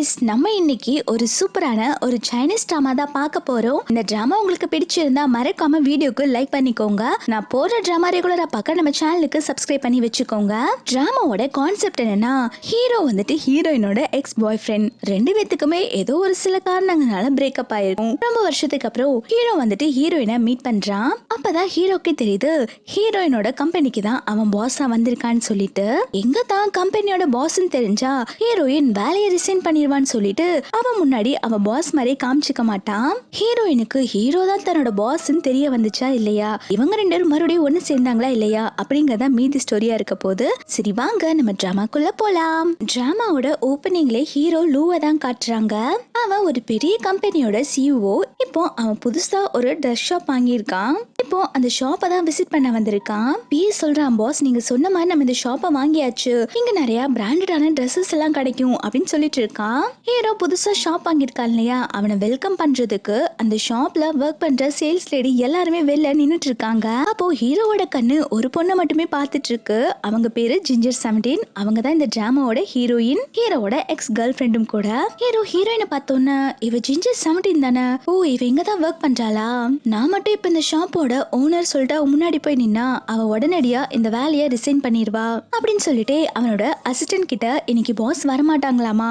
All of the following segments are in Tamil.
கைஸ் நம்ம இன்னைக்கு ஒரு சூப்பரான ஒரு சைனீஸ் ட்ராமா தான் பார்க்க போறோம். இந்த ட்ராமா உங்களுக்கு பிடிச்சிருந்தா மறக்காம வீடியோக்கு லைக் பண்ணிக்கோங்க. நான் போடுற ட்ராமா ரெகுலரா பார்க்க நம்ம சேனலுக்கு சப்ஸ்கிரைப் பண்ணி வச்சுக்கோங்க. ட்ராமாவோட கான்செப்ட் என்னன்னா ஹீரோ வந்துட்டு ஹீரோயினோட எக்ஸ் பாய் ஃப்ரெண்ட் ரெண்டு பேத்துக்குமே ஏதோ ஒரு சில காரணங்களால பிரேக்கப் ஆயிருக்கும். ரொம்ப வருஷத்துக்கு அப்புறம் ஹீரோ வந்துட்டு ஹீரோயினை மீட் பண்றான். அப்பதான் ஹீரோக்கே தெரியுது ஹீரோயினோட கம்பெனிக்கு தான் அவன் பாஸா வந்திருக்கான்னு சொல்லிட்டு. எங்க தான் கம்பெனியோட பாஸ்ன்னு தெரிஞ்சா ஹீரோயின் வேலையை ரிசைன் பண்ணிடுவான்னு சொல்லிட்டு அவன் முன்னாடி அவன் பாஸ் மாதிரி காமிச்சிக்க மாட்டான். ஹீரோயினுக்கு ஹீரோ தான் தன்னோட பாஸ்ன்னு தெரிய வந்துச்சா இல்லையா? இவங்க ரெண்டு பேரும் மறுபடியும் ஒண்ணு சேர்ந்தாங்களா இல்லையா? அப்படிங்கறத மீதி ஸ்டோரியா இருக்க போது சரி வாங்க நம்ம டிராமாக்குள்ள போலாம். டிராமாவோட ஓப்பனிங்ல ஹீரோ லூவை தான் காட்டுறாங்க. அவன் ஒரு பெரிய கம்பெனியோட சிஇஓ இப்போ அவன் புதுசா ஒரு ட்ரெஸ் ஷாப் வாங்கியிருக்கான். இப்போ அந்த ஷாப்பை தான் விசிட் பண்ண வந்திருக்கான். பி சொல்றான் பாஸ் நீங்க சொன்ன மாதிரி நம்ம இந்த ஷாப்பை வாங்கியாச்சு. இங்க நிறைய பிராண்டடான ட்ரெஸ்ஸஸ் எல்லாம் கிடைக்கும். அப்படின்னு சொல்லிட்டு இருக்கான். ஹீரோ புதுசா ஷாப் வாங்கியிருக்கா இல்லையா? அவனை வெல்கம் பண்றதுக்கு அந்த ஷாப்ல ஒர்க் பண்ற சேல்ஸ் லேடி எல்லாருமே வெளில நின்னுட்டு இருக்காங்க. அப்போ ஹீரோவோட கண்ணு ஒரு பொண்ணை மட்டுமே பார்த்துட்டு இருக்கு அவங்க பேரு ஜிஞ்சர் செவன்டீன் அவங்க தான் இந்த டிராமாவோட ஹீரோயின் ஹீரோவோட எக்ஸ் கேர்ள் ஃப்ரெண்டும் கூட. ஹீரோ ஹீரோயினை பார்த்தோன்னா இவ ஜிஞ்சர் செவன்டீன் தானே? ஓ இவ இங்க தான் ஒர்க் பண்றாளா? நான் மட்டும் இப்ப இந்த ஷாப்போட ஓனர் சொல்லிட்டு முன்னாடி போய் நின்னா அவ உடனடியா இந்த வேலையை ரிசைன் பண்ணிடுவா. அப்படின்னு சொல்லிட்டு அவனோட அசிஸ்டன்ட் கிட்ட இன்னைக்கு பாஸ் வரமாட்டாங்களாமா?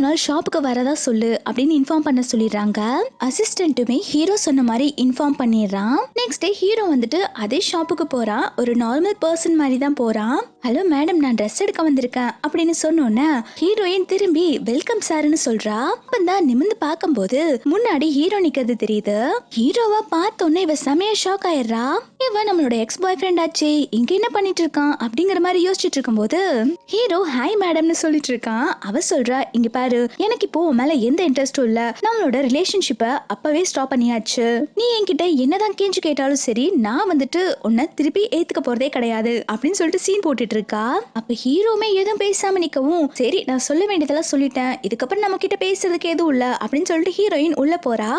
இன்னொரு நாள் ஷாப்புக்கு வரதா சொல்லு அப்படின்னு இன்ஃபார்ம் பண்ண சொல்லிடுறாங்க. அசிஸ்டன்ட்டுமே ஹீரோ சொன்ன மாதிரி இன்ஃபார்ம் பண்ணிடுறான். நெக்ஸ்ட் டே ஹீரோ வந்துட்டு அதே ஷாப்புக்கு போறான் ஒரு நார்மல் பர்சன் மாதிரி தான் போறான் ஹலோ மேடம் நான் ட்ரெஸ் எடுக்க வந்திருக்கேன் அப்படின்னு சொன்னோன்னே ஹீரோயின் திரும்பி வெல்கம் சார்னு சொல்றா. அப்பந்தான் நிமிந்து பார்க்கும்போது முன்னாடி ஹீரோ நிக்கிறது தெரியுது. ஹீரோவா பார்த்தோன்னே இவ செமையா ஷாக் ஆயிடுறா. இவன் நம்மளோட எக்ஸ் பாய் ஃப்ரெண்ட் ஆச்சே இங்க என்ன பண்ணிட்டு இருக்கான் அப்படிங்கிற மாதிரி யோசிச்சுட்டு இருக்கும்போது ஹீரோ ஹாய் மேடம்னு சொல்லிட்டு இருக்கான். அவ சொல்றா இங்க பாரு எனக்கு இப்போ உன் மேல எந்த இன்ட்ரெஸ்டும் இல்ல. நம்மளோட ரிலேஷன்ஷிப்பை அப்பவே ஸ்டாப் பண்ணியாச்சு. நீ என்கிட்ட என்னதான் கேஞ்சு கேட்டாலும் சரி நான் வந்துட்டு உன்னை திருப்பி ஏத்துக்க போறதே கிடையாது அப்படின்னு சொல்லிட்டு சீன் போட்டுட்டு இருக்கா. அப்ப ஹீரோமே எதுவும் பேசாம நிக்கவும் சரி நான் சொல்ல வேண்டியதெல்லாம் சொல்லிட்டேன். இதுக்கப்புறம் நம்ம கிட்ட பேசுறதுக்கு எதுவும் இல்ல அப்படின்னு சொல்லிட்டு ஹீரோயின் உள்ள போறா.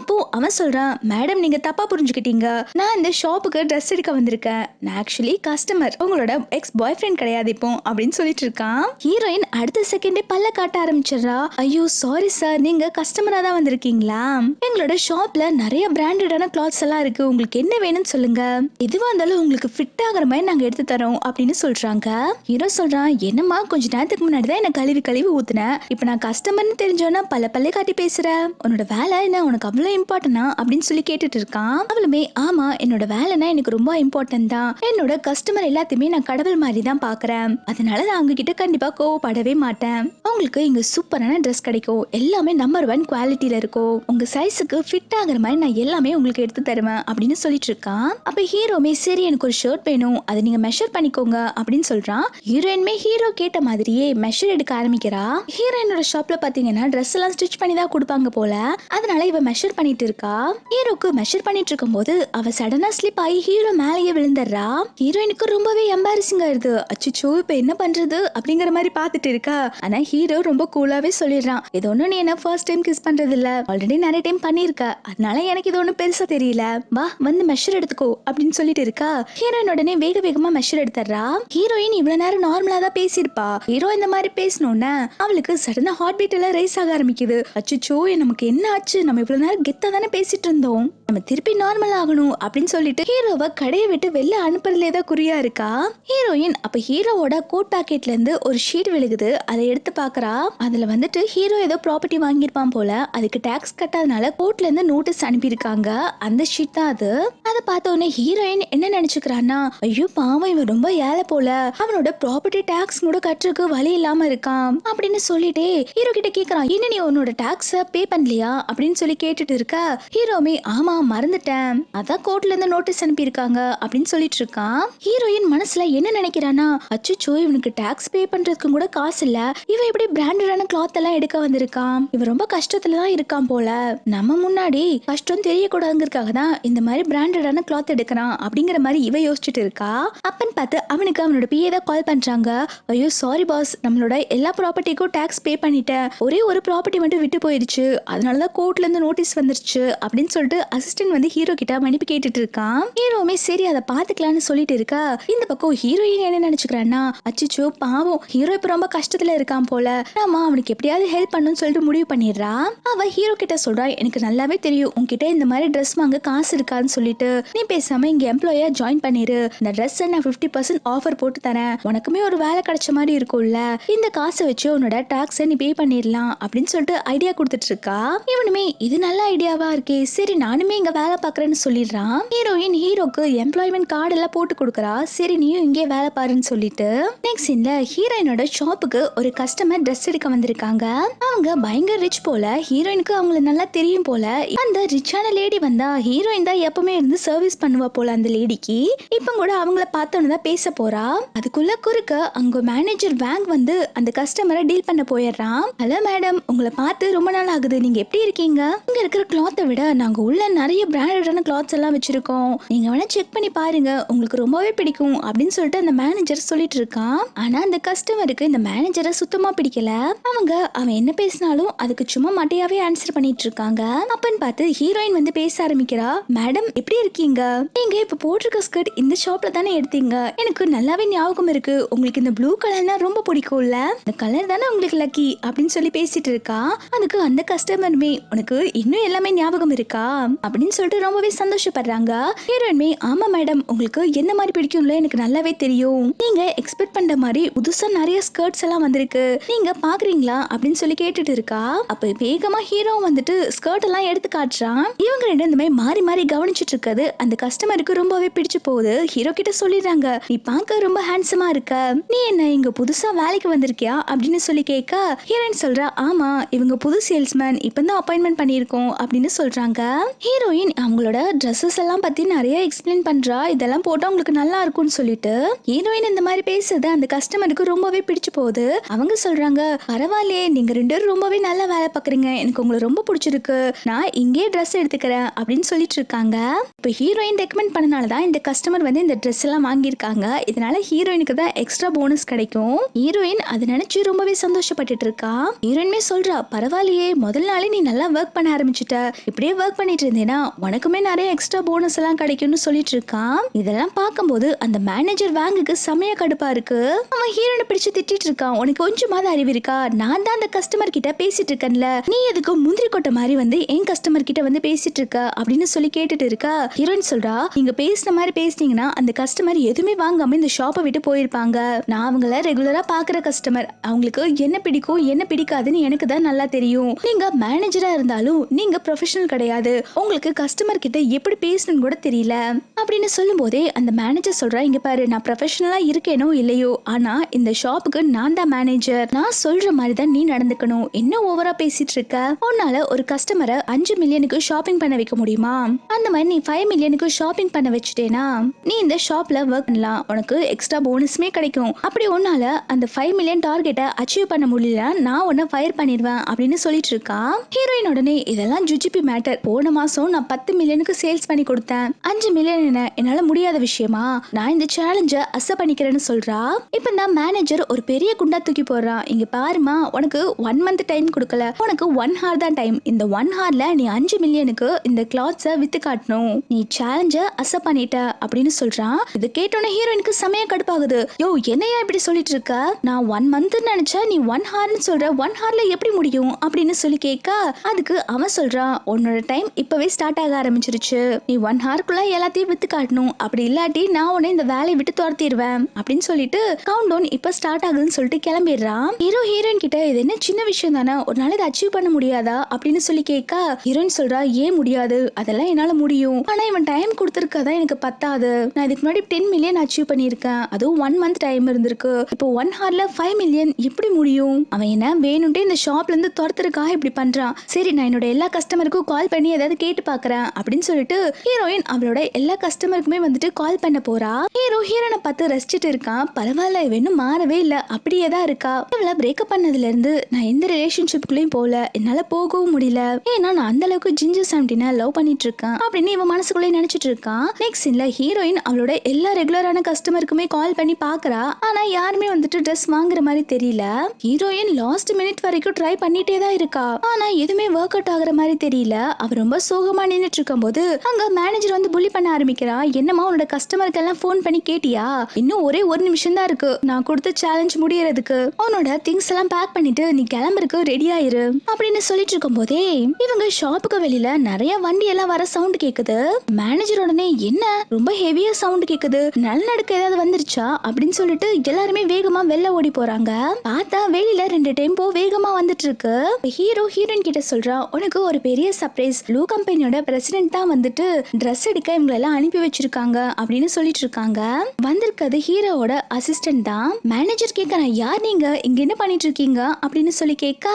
அப்போ அவன் சொல்றான் மேடம் நீங்க தப்பா புரிஞ்சுக்கிட்டீங்க. நான் இந்த ஷாப் ஷாப்புக்கு ட்ரெஸ் எடுக்க வந்திருக்கேன் நான் ஆக்சுவலி கஸ்டமர் உங்களோட எக்ஸ் பாய் ஃப்ரெண்ட் கிடையாது இப்போ அப்படின்னு சொல்லிட்டு இருக்கான். ஹீரோயின் அடுத்த செகண்டே பல்ல காட்ட ஆரம்பிச்சிடுறா. ஐயோ சாரி சார் நீங்க கஸ்டமரா தான் வந்திருக்கீங்களா? எங்களோட ஷாப்ல நிறைய பிராண்டடான கிளாத்ஸ் எல்லாம் இருக்கு. உங்களுக்கு என்ன வேணும்னு சொல்லுங்க. எதுவா இருந்தாலும் உங்களுக்கு ஃபிட் ஆகுற மாதிரி நாங்க எடுத்து தரோம் அப்படின்னு சொல்றாங்க. ஹீரோ சொல்றான் என்னம்மா கொஞ்ச நேரத்துக்கு முன்னாடி தான் என்ன கழுவி கழுவி ஊத்துனேன் இப்போ நான் கஸ்டமர்னு தெரிஞ்சோன்னா பல பல்லே காட்டி பேசுற. உன்னோட வேலை என்ன? உனக்கு அவ்வளோ இம்பார்ட்டனா அப்படின்னு சொல்லி கேட்டுட்டு இருக்கான். அவளுமே ஆமா என்னோட வேலை வேலைனா எனக்கு ரொம்ப இம்பார்ட்டன்ட் தான். என்னோட கஸ்டமர் எல்லாத்தையுமே நான் கடவுள் மாதிரி தான் பாக்குறேன் அதனால நான் அவங்க கிட்ட கண்டிப்பா கோவப்படவே மாட்டேன். உங்களுக்கு இங்க சூப்பரான ட்ரெஸ் கிடைக்கும். எல்லாமே நம்பர் ஒன் குவாலிட்டியில இருக்கும். உங்க சைஸுக்கு ஃபிட் ஆகுற மாதிரி நான் எல்லாமே உங்களுக்கு எடுத்து தருவேன் அப்படின்னு சொல்லிட்டு இருக்கான். அப்ப ஹீரோமே சரி எனக்கு ஒரு ஷர்ட் வேணும். அதை நீங்க மெஷர் பண்ணிக்கோங்க அப்படின்னு சொல்றான். ஹீரோயினுமே ஹீரோ கேட்ட மாதிரியே மெஷர் எடுக்க ஆரம்பிக்கிறா. ஹீரோயினோட ஷாப்ல பாத்தீங்கன்னா ட்ரெஸ் எல்லாம் ஸ்டிச் பண்ணி தான் கொடுப்பாங்க போல. அதனால இவ மெஷர் பண்ணிட்டு இருக்கா. ஹீரோக்கு மெஷர் பண்ணிட்டு இருக்கும் போது அவ சடனா ஸ்லிப் ஆகி ஹீரோ மேலேயே விழுந்துடுறா ஹீரோயினுக்கு ரொம்பவே எம்பாரசிங் ஆயிருது அச்சோ இப்ப என்ன பண்றது? அப்படிங்கிற மாதிரி பாத்துட்டு இருக்கா. ஆனா ஹீரோ ரொம்ப கூலாவே சொல்லிடுறான். இது ஒண்ணு நீ என்ன ஃபர்ஸ்ட் டைம் கிஸ் பண்றது இல்ல ஆல்ரெடி நிறைய டைம் பண்ணிருக்க அதனால எனக்கு இது ஒண்ணும் பெருசா தெரியல. வா வந்து மெஷர் எடுத்துக்கோ அப்படின்னு சொல்லிட்டு இருக்கா. ஹீரோயின் உடனே வேக வேகமா மெஷர் எடுத்துறா ஹீரோயின் இவ்வளவு நேரம் நார்மலா தான் பேசியிருப்பா. ஹீரோ இந்த மாதிரி பேசணும்னா அவளுக்கு சடனா ஹார்ட் பீட் எல்லாம் ரைஸ் ஆக ஆரம்பிக்குது. அச்சோ நமக்கு என்ன ஆச்சு? நம்ம இவ்வளவு நேரம் கெத்தா தானே பேசிட்டு இருந்தோம். நம்ம திருப்பி நார்மல் ஆகணும் அப்படின்னு சொல்லிட்டு ஹீரோவை கடையை விட்டு வெளில அனுப்புறதுலே தான் குறியா இருக்கா? ஹீரோயின் அப்ப ஹீரோவோட கோட் பாக்கெட்ல இருந்து ஒரு ஷீட் விழுகுது. அதை எடுத்து பாக்குறா. அதுல வந்துட்டு ஹீரோ ஏதோ ப்ராப்பர்ட்டி வாங்கியிருப்பான் போல. அதுக்கு டாக்ஸ் கட்டாதனால கோர்ட்ல இருந்து நோட்டீஸ் அனுப்பியிருக்காங்க. அந்த ஷீட் தான் அது. அதை பார்த்த உடனே ஹீரோயின் என்ன நினைச்சுக்கிறான்னா ஐயோ பாவம் இவன் ரொம்ப ஏழை போல. அவனோட ப்ராப்பர்ட்டி டாக்ஸ் கூட கட்டுறதுக்கு வழி இல்லாம இருக்கான். அப்படின்னு சொல்லிட்டே ஹீரோ கிட்ட கேக்குறான். என்ன நீ உன்னோட டாக்ஸ பே பண்ணலையா? அப்படின்னு சொல்லி கேட்டுட்டு இருக்க ஹீரோமே ஆமா மறந்துட்டேன். அதான் கோர்ட்ல இருந்து நோட்டீஸ் அனுப்பியிருக்காங்க அப்படின்னு சொல்லிட்டு இருக்கான் ஹீரோயின் மனசுல என்ன நினைக்கிறானா அச்சோ இவனுக்கு டாக்ஸ் பே பண்றதுக்கு கூட காசு இல்ல. இவன் எப்படி பிராண்டடான கிளாத் எல்லாம் எடுக்க வந்திருக்கான் இவன் ரொம்ப கஷ்டத்துல தான் இருக்கான் போல. நம்ம முன்னாடி கஷ்டம் தெரியக்கூடாதுங்கிறதுக்காக தான் இந்த மாதிரி பிராண்டடான கிளாத் எடுக்கிறான் அப்படிங்கிற மாதிரி இவ யோசிச்சுட்டு இருக்கா. அப்பன்னு பார்த்து அவனுக்கு அவனோட பிஏ தான் கால் பண்றாங்க. ஐயோ சாரி பாஸ் நம்மளோட எல்லா ப்ராப்பர்ட்டிக்கும் டாக்ஸ் பே பண்ணிட்டேன். ஒரே ஒரு ப்ராப்பர்ட்டி மட்டும் விட்டு போயிடுச்சு அதனால தான் கோர்ட்ல இருந்து நோட்டீஸ் வந்துருச்சு. அப்படின்னு சொல்லிட்டு அசிஸ்டன்ட் வந்து ஹீரோ கிட்ட மன்னிப்பு கேட்டுட்டு இருக்கான். ஹீரோவுமே சரி அதை பாத்துக்கலாம்னு சொல்லிட்டு இருக்கா. இந்த பக்கம் ஹீரோயின் என்ன நினைச்சுக்கிறான்னா அச்சிச்சோ பாவம் ஹீரோ இப்ப ரொம்ப கஷ்டத்துல இருக்கான் போல. நாம அவனுக்கு எப்படியாவது ஹெல்ப் பண்ணுன்னு சொல்லிட்டு முடிவு பண்ணிடுறா. அவ ஹீரோ கிட்ட சொல்றா எனக்கு நல்லாவே தெரியும். உன்கிட்ட இந்த மாதிரி ட்ரெஸ் வாங்க காசு இருக்கான்னு சொல்லிட்டு. நீ பேசாம இங்க எம்ப்ளாயா ஜாயின் பண்ணிரு. இந்த ட்ரெஸ் நான் ஃபிஃப்டி பர்சன்ட் ஆஃபர் போட்டு தரேன். உனக்குமே ஒரு வேலை கிடைச்ச மாதிரி இருக்கும்ல. இந்த காசை வச்சு உன்னோட டாக்ஸை நீ பே பண்ணிடலாம். அப்படின்னு சொல்லிட்டு ஐடியா கொடுத்துட்டு இருக்கா. இவனுமே இது நல்ல ஐடியாவா இருக்கே. சரி நானுமே இங்க வேலை பாக்குறேன்னு சொல்லிடுறான். ஹீரோயின் ஹீரோக்கு எம்ப்ளாய்மெண்ட் கார்டு எல்லாம் போட்டு கொடுக்குறா. சரி நீயும் இங்கே வேலை பாருன்னு சொல்லிட்டு நெக்ஸ்ட் சீன்ல ஹீரோயினோட ஷாப்புக்கு ஒரு கஸ்டமர் ட்ரெஸ் எடுக்க வந்திருக்காங்க. அவங்க பயங்கர ரிச் போல ஹீரோயினுக்கு அவங்கள நல்லா தெரியும் போல. அந்த ரிச்சான லேடி வந்தா ஹீரோயின் தான் எப்பவுமே இருந்து சர்வீஸ் பண்ணுவா போல அந்த லேடிக்கு இப்ப கூட அவங்கள பார்த்தோன்னு தான் பேச போறா. அதுக்குள்ள குறுக்க அங்க மேனேஜர் பேங்க் வந்து அந்த கஸ்டமரை டீல் பண்ண போயிடுறான். ஹலோ மேடம் உங்களை பார்த்து ரொம்ப நாள் ஆகுது. நீங்க எப்படி இருக்கீங்க? இங்க இருக்கிற கிளாத்தை விட நாங்க உள்ள நிறைய பிராண்டடான கிளாத்ஸ் எல்லாம் வச்சிருக்கோம். நீங்க வேணா செக் பண்ணி பாருங்க. உங்களுக்கு ரொம்பவே பிடிக்கும் அப்படின்னு சொல்லிட்டு அந்த மேனேஜர் சொல்லிட்டு இருக்கான். ஆனா அந்த கஸ்டமருக்கு இந்த மேனேஜரை சுத்தமா பிடிக்கல. அவங்க அவன் என்ன பேசினாலும் அதுக்கு சும்மா மட்டையாவே ஆன்சர் பண்ணிட்டு இருக்காங்க. அப்பன்னு பார்த்து ஹீரோயின் வந்து பேச ஆரம்பிக்கிறா. மேடம் எப்படி இருக்கீங்க? நீங்க இப்ப போட்டிருக்க ஸ்கர்ட் இந்த ஷாப்ல தானே எடுத்தீங்க. எனக்கு நல்லாவே ஞாபகம் இருக்கு. உங்களுக்கு இந்த ப்ளூ கலர்னா ரொம்ப பிடிக்கும்ல. இந்த கலர் தானே உங்களுக்கு லக்கி அப்படின்னு சொல்லி பேசிட்டு இருக்கா. அதுக்கு அந்த கஸ்டமருமே உனக்கு இன்னும் எல்லாமே ஞாபகம் இருக்கா? அப்படின்னு சொல்லிட்டு ரொம்பவே சந்தோஷப்படுறாங்க. ஹீரோயின்மே ஆமா மேடம் உங்களுக்கு என்ன மாதிரி பிடிக்கும்ல எனக்கு நல்லாவே தெரியும். நீங்க எக்ஸ்பெக்ட் பண்ற மாதிரி புதுசா நிறைய ஸ்கர்ட்ஸ் எல்லாம் வந்திருக்கு. நீங்க பாக்குறீங்களா? அப்படின்னு சொல்லி கேட்டுட்டு இருக்கா? அப்ப வேகமா ஹீரோ வந்துட்டு ஸ்கர்ட் எல்லாம் எடுத்து காட்டுறான். இவங்க ரெண்டு இந்த மாதிரி மாறி மாறி கவனிச்சிட்டு இருக்கிறது அந்த கஸ்டமருக்கு ரொம்பவே பிடிச்சு போகுது. ஹீரோ கிட்ட சொல்லிடுறாங்க நீ பார்க்க ரொம்ப ஹேண்ட்ஸமா இருக்க. நீ என்ன இங்க புதுசா வேலைக்கு வந்திருக்கியா? அப்படின்னு சொல்லி கேட்க ஹீரோயின் சொல்றா ஆமா இவங்க புது சேல்ஸ்மேன் இப்பதான் அப்பாயின்மெண்ட் பண்ணியிருக்கோம். அப்படின்னு சொல்றாங்க. ஹீரோயின் அவங்களோட ட்ரெஸ்ஸஸ் எல்லாம் பத்தி நிறைய நிறைய எக்ஸ்பிளைன் பண்றா. இதெல்லாம் போட்டா உங்களுக்கு நல்லா இருக்கும்னு சொல்லிட்டு. ஹீரோயின் இந்த மாதிரி பேசுறது அந்த கஸ்டமருக்கு ரொம்பவே பிடிச்சு போகுது. அவங்க சொல்றாங்க பரவாயில்லையே நீங்க ரெண்டு பேரும் ரொம்பவே நல்லா வேலை பார்க்குறீங்க எனக்கு உங்களை ரொம்ப பிடிச்சிருக்கு. நான் இங்கேயே ட்ரெஸ் எடுத்துக்கிறேன். அப்படின்னு சொல்லிட்டு இருக்காங்க. இப்போ ஹீரோயின் ரெக்கமெண்ட் பண்ணனால தான் இந்த கஸ்டமர் வந்து இந்த ட்ரெஸ் எல்லாம் வாங்கியிருக்காங்க. இதனால ஹீரோயினுக்கு தான் எக்ஸ்ட்ரா போனஸ் கிடைக்கும். ஹீரோயின் அதை நினைச்சு ரொம்பவே சந்தோஷப்பட்டுட்டு இருக்கா. ஹீரோயினுமே சொல்றா பரவாயில்லையே முதல் நாளே நீ நல்லா ஒர்க் பண்ண ஆரம்பிச்சிட்ட. இப்படியே ஒர்க் பண்ணிட்டு இருந்தேன்னா உனக்குமே நிறைய எக்ஸ்ட்ரா போனஸ் எல்லாம் கிடைக்கும். கிடைக்கும்னு சொல்லிட்டு இருக்கான். இதெல்லாம் பார்க்கும்போது அந்த மேனேஜர் வேங்குக்கு செமைய கடுப்பா இருக்கு. அவன் ஹீரோனை பிடிச்சு திட்டிட்டு இருக்கான். உனக்கு கொஞ்சமாவது அறிவு இருக்கா? நான் தான் அந்த கஸ்டமர் கிட்ட பேசிட்டு இருக்கேன்ல. நீ எதுக்கு முந்திரி கொட்டை மாதிரி வந்து என் கஸ்டமர் கிட்ட வந்து பேசிட்டு இருக்க? அப்படின்னு சொல்லி கேட்டுட்டு இருக்கா. ஹீரோயின் சொல்றா நீங்க பேசின மாதிரி பேசினீங்கன்னா அந்த கஸ்டமர் எதுவுமே வாங்காம இந்த ஷாப்பை விட்டு போயிருப்பாங்க. நான் அவங்கள ரெகுலரா பாக்குற கஸ்டமர் அவங்களுக்கு என்ன பிடிக்கும் என்ன பிடிக்காதுன்னு எனக்கு தான் நல்லா தெரியும். நீங்க மேனேஜரா இருந்தாலும் நீங்க ப்ரொஃபஷனல் கிடையாது. உங்களுக்கு கஸ்டமர் கிட்ட எப்படி பேசணும்னு கூட தெரியல. அப்படின்னு சொல்லும் போதே அந்த மேனேஜர் சொல்றேன் இங்க பாரு நான் ப்ரொஃபஷனலா இருக்கேனோ இல்லையோ? ஆனா இந்த ஷாப்புக்கு நான் தான் மேனேஜர் நான் சொல்ற மாதிரி தான் நீ நடந்துக்கணும். என்ன ஓவரா பேசிட்டு இருக்க? உன்னால ஒரு கஸ்டமரை அஞ்சு மில்லியனுக்கு ஷாப்பிங் பண்ண வைக்க முடியுமா? அந்த மாதிரி நீ ஃபைவ் மில்லியனுக்கு ஷாப்பிங் பண்ண வச்சுட்டேனா நீ இந்த ஷாப்ல ஒர்க் பண்ணலாம். உனக்கு எக்ஸ்ட்ரா போனஸுமே கிடைக்கும். அப்படி உன்னால அந்த ஃபைவ் மில்லியன் டார்கெட்டை அச்சீவ் பண்ண முடியல நான் உன்னை ஃபயர் பண்ணிடுவேன் அப்படின்னு சொல்லிட்டு இருக்கா. ஹீரோயின் உடனே இதெல்லாம் ஜுஜிபி மேட்டர் போன மாசம் நான் பத்து மில்லியனுக்கு சேல்ஸ் பண்ணி கொடுத்தேன். அஞ்சு மில்லியன் என்ன என்னால முடியாத விஷயமா? நான் இந்த சேலஞ்சை அக்செப்ட் பண்ணிக்கிறேன்னு சொல்றா? இப்போ இந்த மேனேஜர் ஒரு பெரிய குண்டா தூக்கி போடுறான் இங்க பாருமா உனக்கு ஒன் மந்த் டைம் கொடுக்கல. உனக்கு ஒன் ஹார் தான் டைம் இந்த ஒன் ஹார்ல நீ அஞ்சு மில்லியனுக்கு இந்த கிளாத்ஸ வித்து காட்டணும். நீ சேலஞ்சை அசை பண்ணிட்ட அப்படின்னு சொல்றான் இது கேட்டோன்னே ஹீரோயினுக்கு சமய கடுப்பாகுது. யோ என்னையா இப்படி சொல்லிட்டு இருக்க? நான் ஒன் மந்த் நினைச்சா நீ ஒன் ஹார்னு சொல்ற. ஒன் ஹார்ல எப்படி முடியும்? அப்படின்னு சொல்லி கேட்க அதுக்கு அவன் சொல்றான் உன்னோட டைம் இப்பவே ஸ்டார்ட் ஆக ஆரம்பிச்சிருச்சு. நீ ஒன் ஹார்க்குள்ள எல்லாத்தையும் வித்து காட்டணும். அப்படி இல்லாட்டி நான் உடனே இந்த வேலையை விட்டு துரத்திடுவேன். அப்படின்னு சொல்லிட்டு கவுண்ட் டவுன் இப்ப ஸ்டார்ட் ஆகுதுன்னு சொல்லிட்டு கிளம்பிடுறான் ஹீரோ ஹீரோயின் கிட்ட இது என்ன சின்ன விஷயம் தானே? ஒரு நாள் இதை அச்சீவ் பண்ண முடியாதா? அப்படின்னு சொல்லி கேட்க ஹீரோயின் சொல்றா ஏன் முடியாது? அதெல்லாம் என்னால முடியும். ஆனா இவன் டைம் கொடுத்துருக்கதான் எனக்கு பத்தாது. நான் இதுக்கு முன்னாடி டென் மில்லியன் அச்சீவ் பண்ணியிருக்கேன். அதுவும் ஒன் மந்த் டைம் இருந்திருக்கு. இப்போ ஒன் ஹார்ல ஃபைவ் மில்லியன் எப்படி முடியும்? அவன் என்ன வேணும்ட்டே இந்த ஷாப்ல இருந்து துரத்துறதுக்காக இப்படி பண்றான். சரி நான் என்னோட எல்லா கஸ்டமருக்கும் கால் பண்ணி ஏதாவது கேட்டு பாக்குறேன் அப்படின்னு சொல்லிட்டு ஹீரோயின் அவளோட எல்லா கஸ்டமருக்குமே வந்துட்டு கால் பண்ண போறா. ஹீரோ ஹீரோனை பார்த்து ரசிச்சுட்டு இருக்கான். பரவாயில்ல இவனும் இன்னும் மாறவே இல்ல. அப்படியே தான் இருக்கா. இவளை பிரேக்கப் பண்ணதுல இருந்து நான் எந்த ரிலேஷன்ஷிப்குள்ளேயும் போகல. என்னால போகவும் முடியல. ஏன்னா நான் அந்த அளவுக்கு ஜிஞ்சர் சாண்டினா லவ் பண்ணிட்டு இருக்கேன் அப்படின்னு இவன் மனசுக்குள்ளே நினைச்சிட்டு இருக்கான். நெக்ஸ்ட் சீன்ல ஹீரோயின் அவளோட எல்லா ரெகுலரான கஸ்டமருக்குமே கால் பண்ணி பாக்குறா ஆனா யாருமே வந்துட்டு ட்ரெஸ் வாங்குற மாதிரி தெரியல. ஹீரோயின் லாஸ்ட் மினிட் வரைக்கும் ட்ரை பண்ணிட்டே தான் இருக்கா. ஆனா எதுவுமே ஒர்க் அவுட் ஆகுற மாதிரி தெரியல. அவ ரொம்ப சோகமா நின்னுட்டு இருக்கும்போது அங்க மேனேஜர் வந்து புள்ளி கேலி பண்ண ஆரம்பிக்கிறா. என்னம்மா உன்னோட கஸ்டமருக்கெல்லாம் ஃபோன் பண்ணி கேட்டியா? இன்னும் ஒரே ஒரு நிமிஷம் தான் இருக்கு. நான் கொடுத்த சேலஞ்ச் முடியறதுக்கு. உன்னோட திங்ஸ் எல்லாம் பேக் பண்ணிட்டு நீ கிளம்புறதுக்கு ரெடி ஆயிரு. அப்படின்னு சொல்லிட்டு இருக்கும் போதே இவங்க ஷாப்புக்கு வெளியில நிறைய வண்டி எல்லாம் வர சவுண்ட் கேக்குது. மேனேஜர் உடனே என்ன? ரொம்ப ஹெவியா சவுண்ட் கேக்குது. நிலநடுக்க ஏதாவது வந்துருச்சா? அப்படின்னு சொல்லிட்டு எல்லாருமே வேகமா வெளில ஓடி போறாங்க. பார்த்தா வெளியில ரெண்டு டெம்போ வேகமா வந்துட்டு இருக்கு ஹீரோ ஹீரோயின் கிட்ட சொல்றா உனக்கு ஒரு பெரிய சர்ப்ரைஸ் ப்ளூ கம்பெனியோட பிரசிடென்ட் தான் வந்துட்டு ட்ரெஸ் எடுக்க அமெரிக்கா இவங்களெல்லாம் அனுப்பி வச்சிருக்காங்க அப்படின்னு சொல்லிட்டு இருக்காங்க வந்திருக்கிறது ஹீரோவோட அசிஸ்டன்ட் தான். மேனேஜர் கேட்கறேன் யார் நீங்க? இங்க என்ன பண்ணிட்டு இருக்கீங்க அப்படின்னு சொல்லி கேட்க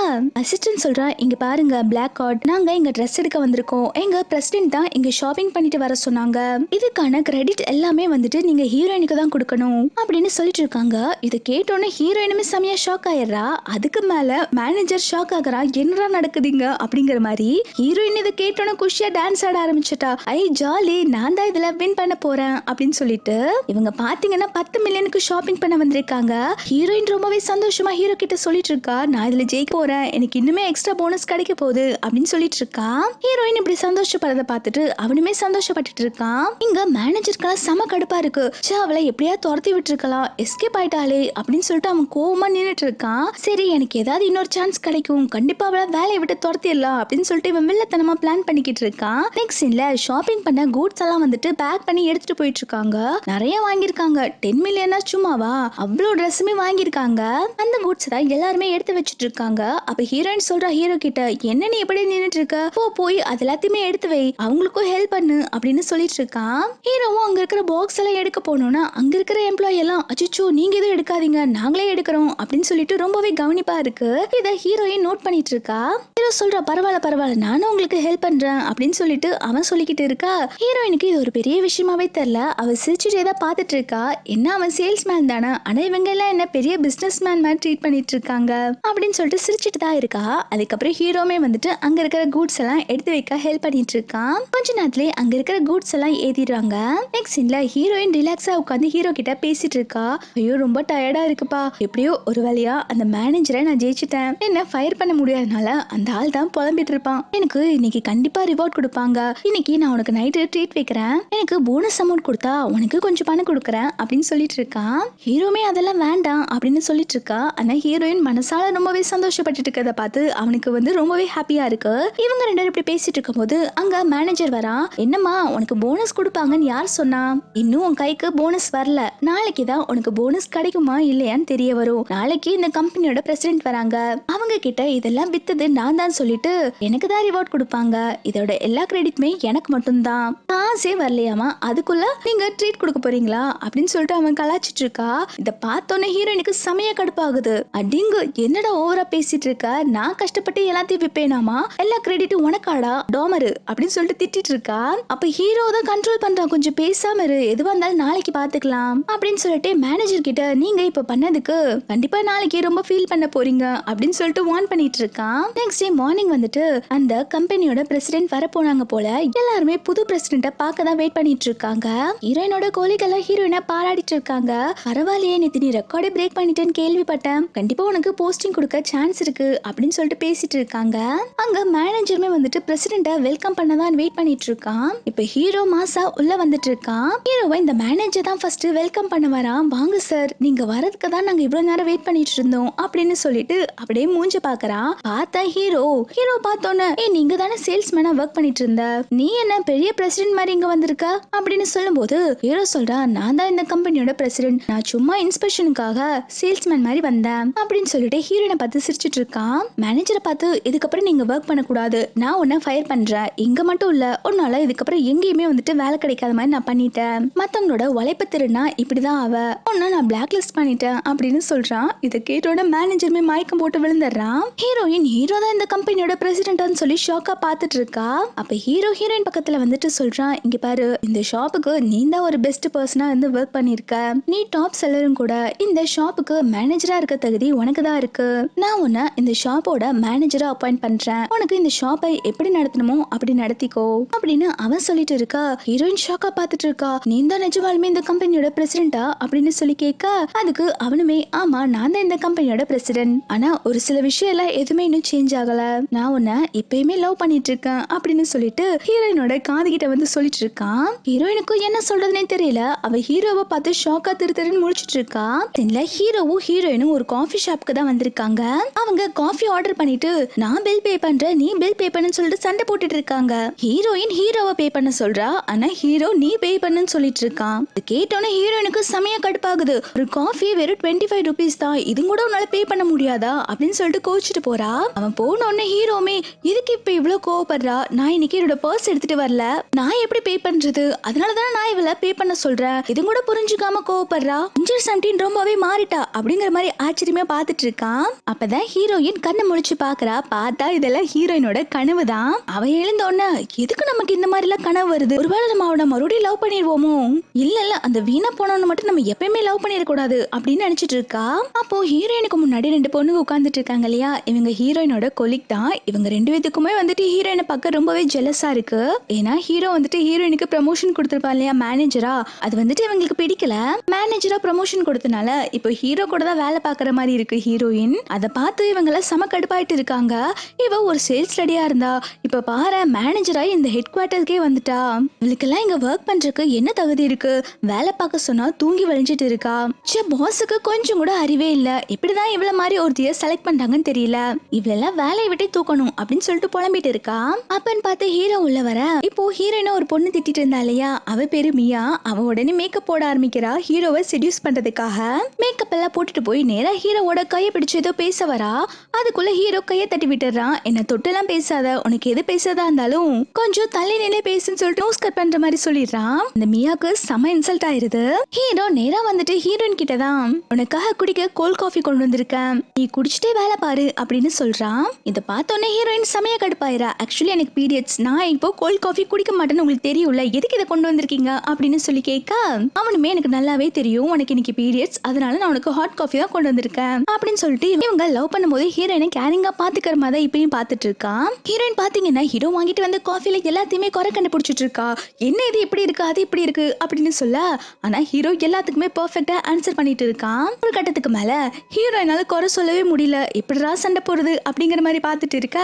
அசிஸ்டன்ட் சொல்றா இங்க பாருங்க பிளாக் கார்ட் நாங்க இங்க ட்ரெஸ் எடுக்க வந்திருக்கோம். எங்க பிரசிடென்ட் தான் இங்க ஷாப்பிங் பண்ணிட்டு வர சொன்னாங்க. இதுக்கான கிரெடிட் எல்லாமே வந்துட்டு நீங்க ஹீரோயினுக்கு தான் கொடுக்கணும். அப்படின்னு சொல்லிட்டு இருக்காங்க இதை கேட்டோன்னே ஹீரோயினுமே செமையா ஷாக் ஆயிடுறா. அதுக்கு மேல மேனேஜர் ஷாக் ஆகுறா. என்னடா நடக்குதுங்க அப்படிங்கிற மாதிரி ஹீரோயின் இதை கேட்டோன்னே குஷியா டான்ஸ் ஆட ஆரம்பிச்சிட்டா. ஐ ஜாலி நான் தான் இதுல வின் பண்ண போறேன் அப்படின்னு சொல்லிட்டு இவங்க பாத்தீங்கன்னா பத்து மில்லியனுக்கு ஷாப்பிங் பண்ண வந்திருக்காங்க. ஹீரோயின் ரொம்பவே சந்தோஷமா ஹீரோ கிட்ட சொல்லிட்டு இருக்கா நான் இதுல ஜெயிக்க போறேன் எனக்கு இன்னுமே எக்ஸ்ட்ரா போனஸ் கிடைக்க போகுது அப்படின்னு சொல்லிட்டு இருக்கா. ஹீரோயின் இப்படி சந்தோஷப்படுறத பார்த்துட்டு அவனுமே சந்தோஷப்பட்டுட்டு இருக்கான். இங்க மேனேஜருக்கெல்லாம் செம கடுப்பா இருக்கு. சே அவளை எப்படியா துரத்தி விட்டுருக்கலாம் எஸ்கேப் ஆயிட்டாளே அப்படின்னு சொல்லிட்டு அவன் கோவமா நின்றுட்டு இருக்கான். சரி எனக்கு ஏதாவது இன்னொரு சான்ஸ் கிடைக்கும் கண்டிப்பா அவளை வேலையை விட்டு துரத்திடலாம் அப்படின்னு சொல்லிட்டு இவன் வில்லத்தனமா பிளான் பண்ணிக்கிட்டு இருக்கான். நெக்ஸ்ட் சீன்ல ஷாப்பிங் பண்ண ஃப்ரூட்ஸ் எல்லாம் வந்துட்டு பேக் பண்ணி எடுத்துட்டு போயிட்டு இருக்காங்க நிறைய வாங்கியிருக்காங்க. டென் மில்லியனா சும்மாவா? அவ்வளோ ட்ரெஸ்ஸுமே வாங்கியிருக்காங்க. அந்த கூட்ஸ் தான் எல்லாருமே எடுத்து வச்சுட்டு இருக்காங்க அப்ப ஹீரோயின் சொல்றா ஹீரோ கிட்ட என்ன நீ எப்படி நின்னுட்டு இருக்க போ போய் அது எல்லாத்தையுமே எடுத்து வை. அவங்களுக்கும் ஹெல்ப் பண்ணு அப்படின்னு சொல்லிட்டு இருக்கான் ஹீரோவும் அங்க இருக்கிற பாக்ஸ் எல்லாம் எடுக்க போனோம்னா அங்க இருக்கிற எம்ப்ளாயி எல்லாம் அச்சோ நீங்க எதுவும் எடுக்காதீங்க. நாங்களே எடுக்கிறோம் அப்படின்னு சொல்லிட்டு ரொம்பவே கவனிப்பா இருக்கு. இதை ஹீரோயின் நோட் பண்ணிட்டு இருக்கா ஹீரோ சொல்ற பரவாயில்ல பரவாயில்ல. நானும் உங்களுக்கு ஹெல்ப் பண்றேன் அப்படின்னு சொல்லிட்டு அவன் சொல்லிக்கிட்டு இருக்கா. ஹீரோயினுக்கு இது ஒரு பெரிய விஷயமாவே தெரில அவள் சிரிச்சுட்டே தான் பார்த்துட்டு இருக்கா. என்ன அவன் சேல்ஸ்மேன் தானே? ஆனால் இவங்க எல்லாம் என்ன பெரிய பிஸ்னஸ் மேன் மாதிரி ட்ரீட் பண்ணிட்டு இருக்காங்க? அப்படின்னு சொல்லிட்டு சிரிச்சிட்டு தான் இருக்கா. அதுக்கப்புறம் ஹீரோமே வந்துட்டு அங்க இருக்கிற கூட்ஸ் எல்லாம் எடுத்து வைக்க ஹெல்ப் பண்ணிட்டு இருக்கான். கொஞ்ச நேரத்திலே அங்க இருக்கிற கூட்ஸ் எல்லாம் ஏத்திடுறாங்க. நெக்ஸ்ட் சீன்ல ஹீரோயின் ரிலாக்ஸா உட்காந்து ஹீரோ கிட்ட பேசிட்டு இருக்கா. ஐயோ ரொம்ப டயர்டா இருக்குப்பா. எப்படியோ ஒரு வழியா அந்த மேனேஜரை நான் ஜெயிச்சிட்டேன். என்ன ஃபயர் பண்ண முடியாதனால அந்த ஆள் தான் புலம்பிட்டு இருப்பான். எனக்கு இன்னைக்கு கண்டிப்பா ரிவார்ட் கொடுப்பாங்க. இன்னைக்கு நான் உனக்கு நைட்டு ட்ரீட் வைக்கிறேன். எனக்கு போனஸ் அமௌண்ட் கொடுத்தா உனக்கு கொஞ்சம் பணம் கொடுக்குறேன் அப்படின்னு சொல்லிட்டு இருக்கான் ஹீரோமே அதெல்லாம் வேண்டாம் அப்படின்னு சொல்லிட்டு இருக்கா? ஆனா ஹீரோயின் மனசால ரொம்பவே சந்தோஷப்பட்டுட்டு இருக்கிறத பார்த்து அவனுக்கு வந்து ரொம்பவே ஹாப்பியா இருக்கு. இவங்க ரெண்டு பேரும் இப்படி பேசிட்டு இருக்கும்போது அங்க மேனேஜர் வரா. என்னம்மா உனக்கு போனஸ் கொடுப்பாங்கன்னு யார் சொன்னா? இன்னும் உன் கைக்கு போனஸ் வரல. நாளைக்கு தான் உனக்கு போனஸ் கிடைக்குமா இல்லையான்னு தெரிய வரும். நாளைக்கு இந்த கம்பெனியோட பிரசிடென்ட் வராங்க. அவங்க கிட்ட இதெல்லாம் வித்தது நான் தான் சொல்லிட்டு எனக்கு தான் ரிவார்ட் கொடுப்பாங்க. இதோட எல்லா கிரெடிட்மே எனக்கு மட்டும்தான். காசே வரலையாமா அதுக்குள்ள நீங்க ட்ரீட் கொடுக்க போறீங்களா? அப்படின்னு சொல்லிட்டு அவன் கலாச்சிட்டு இருக்கா. இத பார்த்தோன்னே ஹீரோயினுக்கு செமைய கடுப்பாகுது. அடிங்கு என்னடா ஓவரா பேசிட்டு இருக்க? நான் கஷ்டப்பட்டு எல்லாத்தையும் விப்பேனாமா எல்லா கிரெடிட்டும் உனக்காடா? டோமரு அப்படின்னு சொல்லிட்டு திட்டிட்டு இருக்கா. அப்ப ஹீரோ தான் கண்ட்ரோல் பண்றான். கொஞ்சம் பேசாம இரு. எதுவா இருந்தாலும் நாளைக்கு பாத்துக்கலாம் அப்படின்னு சொல்லிட்டு மேனேஜர் கிட்ட நீங்க இப்ப பண்ணதுக்கு கண்டிப்பா நாளைக்கு ரொம்ப ஃபீல் பண்ண போறீங்க. அப்படின்னு சொல்லிட்டு வார்ன் பண்ணிட்டு இருக்கான். நெக்ஸ்ட் டே மார்னிங் வந்துட்டு அந்த கம்பெனியோட பிரசிடென்ட் வர போனாங்க போல எல்லாருமே புது பிரசிடென்ட்டை பார்க்க தான் வெயிட் பண்ணிட்டு இருக்காங்க ஹீரோயினோட கோழிகள்லாம் ஹீரோயினை பாராட்டிட்டு இருக்காங்க பரவாயில்லையே நேத்து நீ ரெக்கார்டை பிரேக் பண்ணிட்டேன்னு கேள்விப்பட்டேன். கண்டிப்பா உனக்கு போஸ்டிங் கொடுக்க சான்ஸ் இருக்கு அப்படின்னு சொல்லிட்டு பேசிட்டு இருக்காங்க அங்க மேனேஜருமே வந்துட்டு பிரசிடென்ட்டை வெல்கம் பண்ண தான் வெயிட் பண்ணிட்டு இருக்கான் இப்ப ஹீரோ மாசா உள்ள வந்துட்டு இருக்கான் ஹீரோவை இந்த மேனேஜர் தான் ஃபர்ஸ்ட் வெல்கம் பண்ண வரான். வாங்க சார் நீங்க வரதுக்கு தான் நாங்க இவ்வளவு நேரம் வெயிட் பண்ணிட்டு இருந்தோம் அப்படின்னு சொல்லிட்டு அப்படியே மூஞ்ச பாக்குறான். பார்த்தா ஹீரோ ஹீரோ பார்த்தோன்னே ஏ நீங்க தானே சேல்ஸ்மேனா ஒர்க் பண்ணிட்டு இருந்த நீ என்ன பெரிய பிரசிடென்ட் மாதிரி இங்க வந்திருக்க? அப்படின்னு சொல்லும்போது ஹீரோ சொல்றான் நான் தான் இந்த கம்பெனியோட பிரசிடென்ட் நான் சும்மா இன்ஸ்பெக்ஷனுக்காக சேல்ஸ்மேன் மாதிரி வந்தேன். அப்படின்னு சொல்லிட்டு ஹீரோனை பார்த்து சிரிச்சிட்டு இருக்கான். மேனேஜரை பார்த்து இதுக்கப்புறம் நீங்க ஒர்க் பண்ணக்கூடாது. நான் உன்னை ஃபயர் பண்றேன். இங்க மட்டும் இல்ல. உன்னால இதுக்கப்புறம் எங்கேயுமே வந்துட்டு வேலை கிடைக்காத மாதிரி நான் பண்ணிட்டேன். மத்தவங்களோட உழைப்பு திறனா இப்படிதான் அவ உன்னை நான் பிளாக் லிஸ்ட் பண்ணிட்டேன். அப்படின்னு சொல்றான். இதை கேட்டோட மேனேஜருமே மயக்கம் போட்டு விழுந்துடுறான். ஹீரோயின் ஹீரோ தான் இந்த கம்பெனியோட பிரசிடென்ட்னு சொல்லி ஷாக்கா பார்த்துட்டு இருக்கா. அப்ப ஹீரோ ஹீரோயின் பக்கத்துல வந்துட்டு சொல்றான் இங்க பாரு இந்த ஷாப்புக்கு நீ தான் ஒரு பெஸ்ட் பர்சனா இருந்து ஒர்க் பண்ணிருக்க. நீ டாப் செல்லரும் கூட இந்த ஷாப்புக்கு மேனேஜரா இருக்க தகுதி உனக்கு தான் இருக்கு. நான் உன்னை இந்த ஷாப்போட மேனேஜரா அப்பாயிண்ட் பண்றேன். உனக்கு இந்த ஷாப்பை எப்படி நடத்தணுமோ அப்படி நடத்திக்கோ அப்படின்னு அவன் சொல்லிட்டு இருக்கா. ஹீரோயின் ஷாக்கா பாத்துட்டு இருக்கா. நீ தான் நிஜமாலுமே இந்த கம்பெனியோட பிரசிடென்டா அப்படின்னு சொல்லி கேட்க அதுக்கு அவனுமே ஆமா நான் தான் இந்த கம்பெனியோட பிரசிடென்ட் ஆனா ஒரு சில விஷயம் எல்லாம் எதுவுமே இன்னும் சேஞ்ச் ஆகல. நான் உன்னை இப்பயுமே லவ் பண்ணிட்டு இருக்கேன் அப்படின்னு சொல்லிட்டு ஹீரோயினோட காது கிட்ட வந்து சொல்லிட்டு இருக்கான் ஹீரோயினுக்கும் என்ன சொல்றதுனே தெரியல. அவ ஹீரோவை பார்த்து ஷாக்கா திரு திருன்னு முடிச்சிட்டு இருக்கா தென்ல ஹீரோவும் ஹீரோயினும் ஒரு காஃபி ஷாப்க்கு தான் வந்திருக்காங்க. அவங்க காஃபி ஆர்டர் பண்ணிட்டு நான் பில் பே பண்றேன் நீ பில் பே பண்ணுன்னு சொல்லிட்டு சண்டை போட்டுட்டு இருக்காங்க ஹீரோயின் ஹீரோவை பே பண்ண சொல்றா ஆனா ஹீரோ நீ பே பண்ணுன்னு சொல்லிட்டு இருக்கான் இது கேட்டோன்னே ஹீரோயினுக்கு செமையா கடுப்பாகுது. ஒரு காஃபி வெறும் டுவெண்ட்டி ஃபைவ் ருபீஸ் தான் இது கூட உன்னால பே பண்ண முடியாதா? அப்படின்னு சொல்லிட்டு கோச்சிட்டு போறா. அவன் போன உடனே ஹீரோமே இதுக்கு இப்ப இவ்வளவு கோவப்படுறா? நான் இன்னைக்கு என்னோட பர்ஸ் எடுத்துட்டு வரல. நான் எப்படி பே பண்றது? அதனால தானே நான் இவள பே பண்ண சொல்றேன். இது கூட புரிஞ்சுக்காம கோவப்படுறா. இன்ஜர் சம்டின் ரொம்பவே மாறிட்டா அப்படிங்கிற மாதிரி ஆச்சரியமா பார்த்துட்டு இருக்கான். அப்பதான் ஹீரோயின் கண்ணை முழிச்சு பாக்குறா பார்த்தா இதெல்லாம் ஹீரோயினோட கனவு தான் அவ எழுந்த உடனே எதுக்கு நமக்கு இந்த மாதிரி எல்லாம் கனவு வருது? ஒருவேளை நம்ம அவனை மறுபடியும் லவ் பண்ணிடுவோமோ? இல்ல இல்ல. அந்த வீணா போனவன மட்டும் நம்ம எப்பயுமே லவ் பண்ணிடக்கூடாது அப்படின்னு நினைச்சிட்டு இருக்கா. அப்போ ஹீரோயினுக்கு முன்னாடி ரெண்டு பொண்ணுங்க உட்காந்துட்டு இருக்காங்க இல்லையா? இவங்க ஹீரோயினோட கொலிக் தான். இவங்க ரெண்டு பேத்துக்குமே வந்துட்டு ஹீரோயினை பார்க்க ரொம்பவே ஜெலஸா இருக்கு. ஏன்னா ஹீரோ வந்துட்டு ஹீரோயினுக்கு ப்ரமோஷன் கொடுத்துருப்பா இல்லையா மேனேஜரா அது வந்துட்டு இவங்களுக்கு பிடிக்கல. மேனேஜரா ப்ரமோஷன் கொடுத்தனால இப்போ ஹீரோ கூட தான் வேலை பார்க்குற மாதிரி இருக்கு ஹீரோயின் அதை பார்த்து இவங்கள செம கடுப்பாயிட்டு இருக்காங்க. இவ ஒரு சேல்ஸ் ரெடியா இருந்தா இப்ப பாரு மேனேஜரா இந்த ஹெட் குவார்ட்டருக்கே வந்துட்டா. இவளுக்கெல்லாம் இங்க ஒர்க் பண்றதுக்கு என்ன தகுதி இருக்கு? வேலை பார்க்க சொன்னா தூங்கி வழிஞ்சிட்டு இருக்கா? சே பாஸுக்கு கொஞ்சம் கூட அறிவே இல்ல. இப்படிதான் இவ்வளவு மாதிரி ஒருத்திய செலக்ட் பண்றாங்கன்னு தெரியல. இவளெல்லாம் வேலையை விட்டே தூக்கணும் அப்படின்னு சொல்லிட்டு புலம்பிட்டு இருக்கா? அப்பன்னு பார்த்து ஹீரோ உள்ள வர இப்போ ஹீரோயினை ஒரு பொண்ணு திட்டிட்டு இருந்தா இல்லையா? அவ பேரு மியா. அவ உடனே மேக்கப் போட ஆரம்பிக்கிறா. ஹீரோவை செடியூஸ் பண்றதுக்காக. மேக்கப் எல்லாம் போட்டுட்டு போய் நேரா ஹீரோவோட கையை பிடிச்சு ஏதோ பேச வரா. அதுக்குள்ள ஹீரோ கையை தட்டி விட்டுறான். என்ன தொட்டெல்லாம் பேசாத. உனக்கு எது பேசாதா இருந்தாலும் கொஞ்சம் தள்ளி நிலை பேசுன்னு சொல்லிட்டு நோஸ் கட் பண்ற மாதிரி சொல்லிடுறான். இந்த மியாக்கு செம இன்சல்ட் ஆயிருது. ஹீரோ நேரா வந்துட்டு ஹீரோயின் கிட்ட தான் உனக்காக குடிக்க கோல்ட் காஃபி கொண்டு வந்திருக்கேன். நீ குடிச்சிட்டே வேலை பாரு அப்படின்னு சொல்றான். இதை பார்த்தோன்னே ஹீரோயின் செமையா கடுப்பாயிரா ஆக்சுவலி எனக்கு பீரியட்ஸ் நான் இப்போ கோல்ட் காஃபி குடிக்க மாட்டேன்னு உங்களுக்கு தெரியும்ல எதுக்கு இதை கொண்டு வந்திருக்கீங்க? அப்படின்னு சொல்லி கேட்க அவனுமே எனக்கு நல்லாவே தெரியும். உனக்கு இன்னைக்கு பீரியட்ஸ் அதனால நான் உனக்கு ஹாட் காஃபி தான் கொண்டு வந்திருக்கேன். அப்படின்னு சொல்லிட்டு இவங்க லவ் பண்ணும்போது ஹீரோயினை கேரிங்கா பாத்துக்கிற மாதிரி தான் இப்பயும் பார்த்துட்டு இருக்கான் ஹீரோயின் பாத்தீங்கன்னா ஹீரோ வாங்கிட்டு வந்த காஃபில எல்லாத்தையுமே குறை கண்டுபிடிச்சிட்டு இருக்கா? என்ன இது இப்படி இருக்கு அது இப்படி இருக்கு? அப்படின்னு சொல்ல ஆனா ஹீரோ எல்லாத்துக்குமே பர்ஃபெக்டா ஆன்சர் பண்ணிட்டு இருக்கான் ஒரு கட்டத்துக்கு மேல ஹீரோயினால குறை சொல்லவே முடியல. எப்படிடா சண்டை போடுறது? அப்படிங்கிற மாதிரி பார்த்துட்டு இருக்க?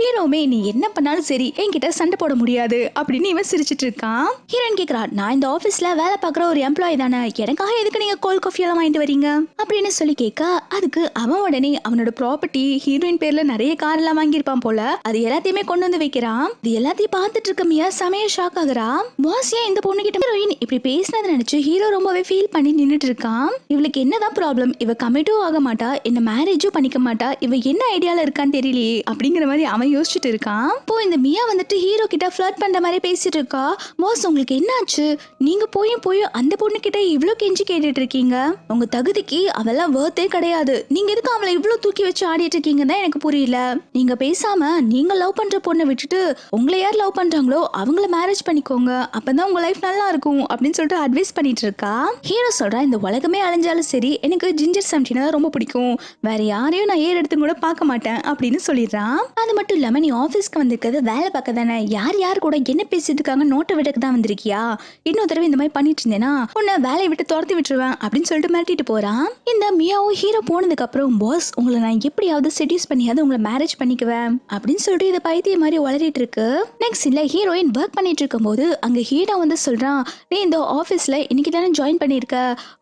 ஹீரோமே நீ என்ன பண்ணாலும் சரி என்கிட்ட சண்டை போட முடியாது. அப்படின்னு இவன் சிரிச்சிட்டு இருக்கான். ஹீரோயின் கேக்குறா நான் இந்த ஆபீஸ்ல வேலை பாக்குற ஒரு எம்ப்ளாயி தானே எனக்காக எதுக்கு நீங்க கோல்ட் காஃபி எல்லாம் வாங்கிட்டு வரீங்க? அப்படின்னு சொல்லி கேட்க அதுக்கு அவன் உடனே அவனோட ப்ராப்பர்ட்டி ஹீரோயின் பேர்ல நிறைய கார் எல்லாம் வாங்கியிருப்பான் போல. அது எல்லாத்தையுமே கொண்டு வந்து வைக்கிறான். இது எல்லாத்தையும் பார்த்துட்டு இருக்க மியா செமைய ஷாக் ஆகுறா. பாஸ் ஏன் இந்த பொண்ணு கிட்ட ஹீரோயின் இப்படி பேசினதை நினைச்சு ஹீரோ ரொம்பவே ஃபீல் பண்ணி நின்னுட்டு இருக்கான். இவளுக்கு என்னதான் ப்ராப்ளம் இவ கமிட்டும் ஆக மாட்டா என்ன மேரேஜும் பண்ணிக்க மாட்டா இவ என்ன ஐடியால இருக்கான்னு தெரியலையே அப்படிங்கிற மாதிரி அவன் யோசிச்சுட்டு இருக்கான். இப்போ இந்த மியா வந்துட்டு ஹீரோ கிட்ட ஃபிளட் பண்ற மாதிரி பேசிட்டு இருக்கா பாஸ் உங்களுக்கு என்னாச்சு? நீங்க போயும் போயும் அந்த பொண்ணு கிட்ட கெஞ்சி கேட்டுட்டு இருக்கீங்க உங்க தகுதிக்கு அவெல்லாம் வேர்த்தே கிடையாது. நீங்க எதுக்கு அவளை இவ்வளோ தூக்கி வச்சு ஆடிட்டு இருக்கீங்க தான் எனக்கு புரியல. நீங்க பேசாம நீங்க லவ் பண்ற பொண்ணை விட்டுட்டு உங்களை யார் லவ் பண்றாங்களோ அவங்கள மேரேஜ் பண்ணிக்கோங்க. அப்பதான் உங்க லைஃப் நல்லா இருக்கும் அப்படின்னு சொல்லிட்டு அட்வைஸ் பண்ணிட்டு இருக்கா ஹீரோ சொல்றா இந்த உலகமே அழிஞ்சாலும் சரி எனக்கு ஜிஞ்சர் சம்டினா ரொம்ப பிடிக்கும். வேற யாரையும் நான் ஏர் எடுத்து கூட பார்க்க மாட்டேன் அப்படின்னு சொல்லிடுறான் அது மட்டும் இல்லாம நீ ஆபீஸ்க்கு வந்திருக்கிறது வேலை பார்க்க தானே யார் யார் கூட என்ன பேசுது இருக்காங்க நோட்டை விடக்கு தான் வந்திருக்கியா? இன்னொரு தடவை இந்த மாதிரி பண்ணிட்டு இருந்தேனா உன்னை வேலையை விட்டு துரத்தி விட்டுருவேன் அப்படின்னு சொல்லிட்டு மிரட்டிட்டு போறான். இந்த மியாவும் ஹீரோ போனதுக்கு அப்புறம் பாஸ் உங்களை நான் எப்படியாவது செடியூஸ் பண்ணியாவது உங்களை மேரேஜ் பண்ணிக்குவேன் அப்படின்னு சொல்லிட்டு இதை பைத்திய மாதிரி வளரிட்டு இருக்கு. நெக்ஸ்ட் இல்ல ஹீரோயின் ஒர்க் பண்ணிட்டு இருக்கும்போது அங்க ஹீரோ வந்து சொல்றான் நீ இந்த ஆபீஸ்ல இன்னைக்கு தானே ஜாயின் பண்ணிருக்க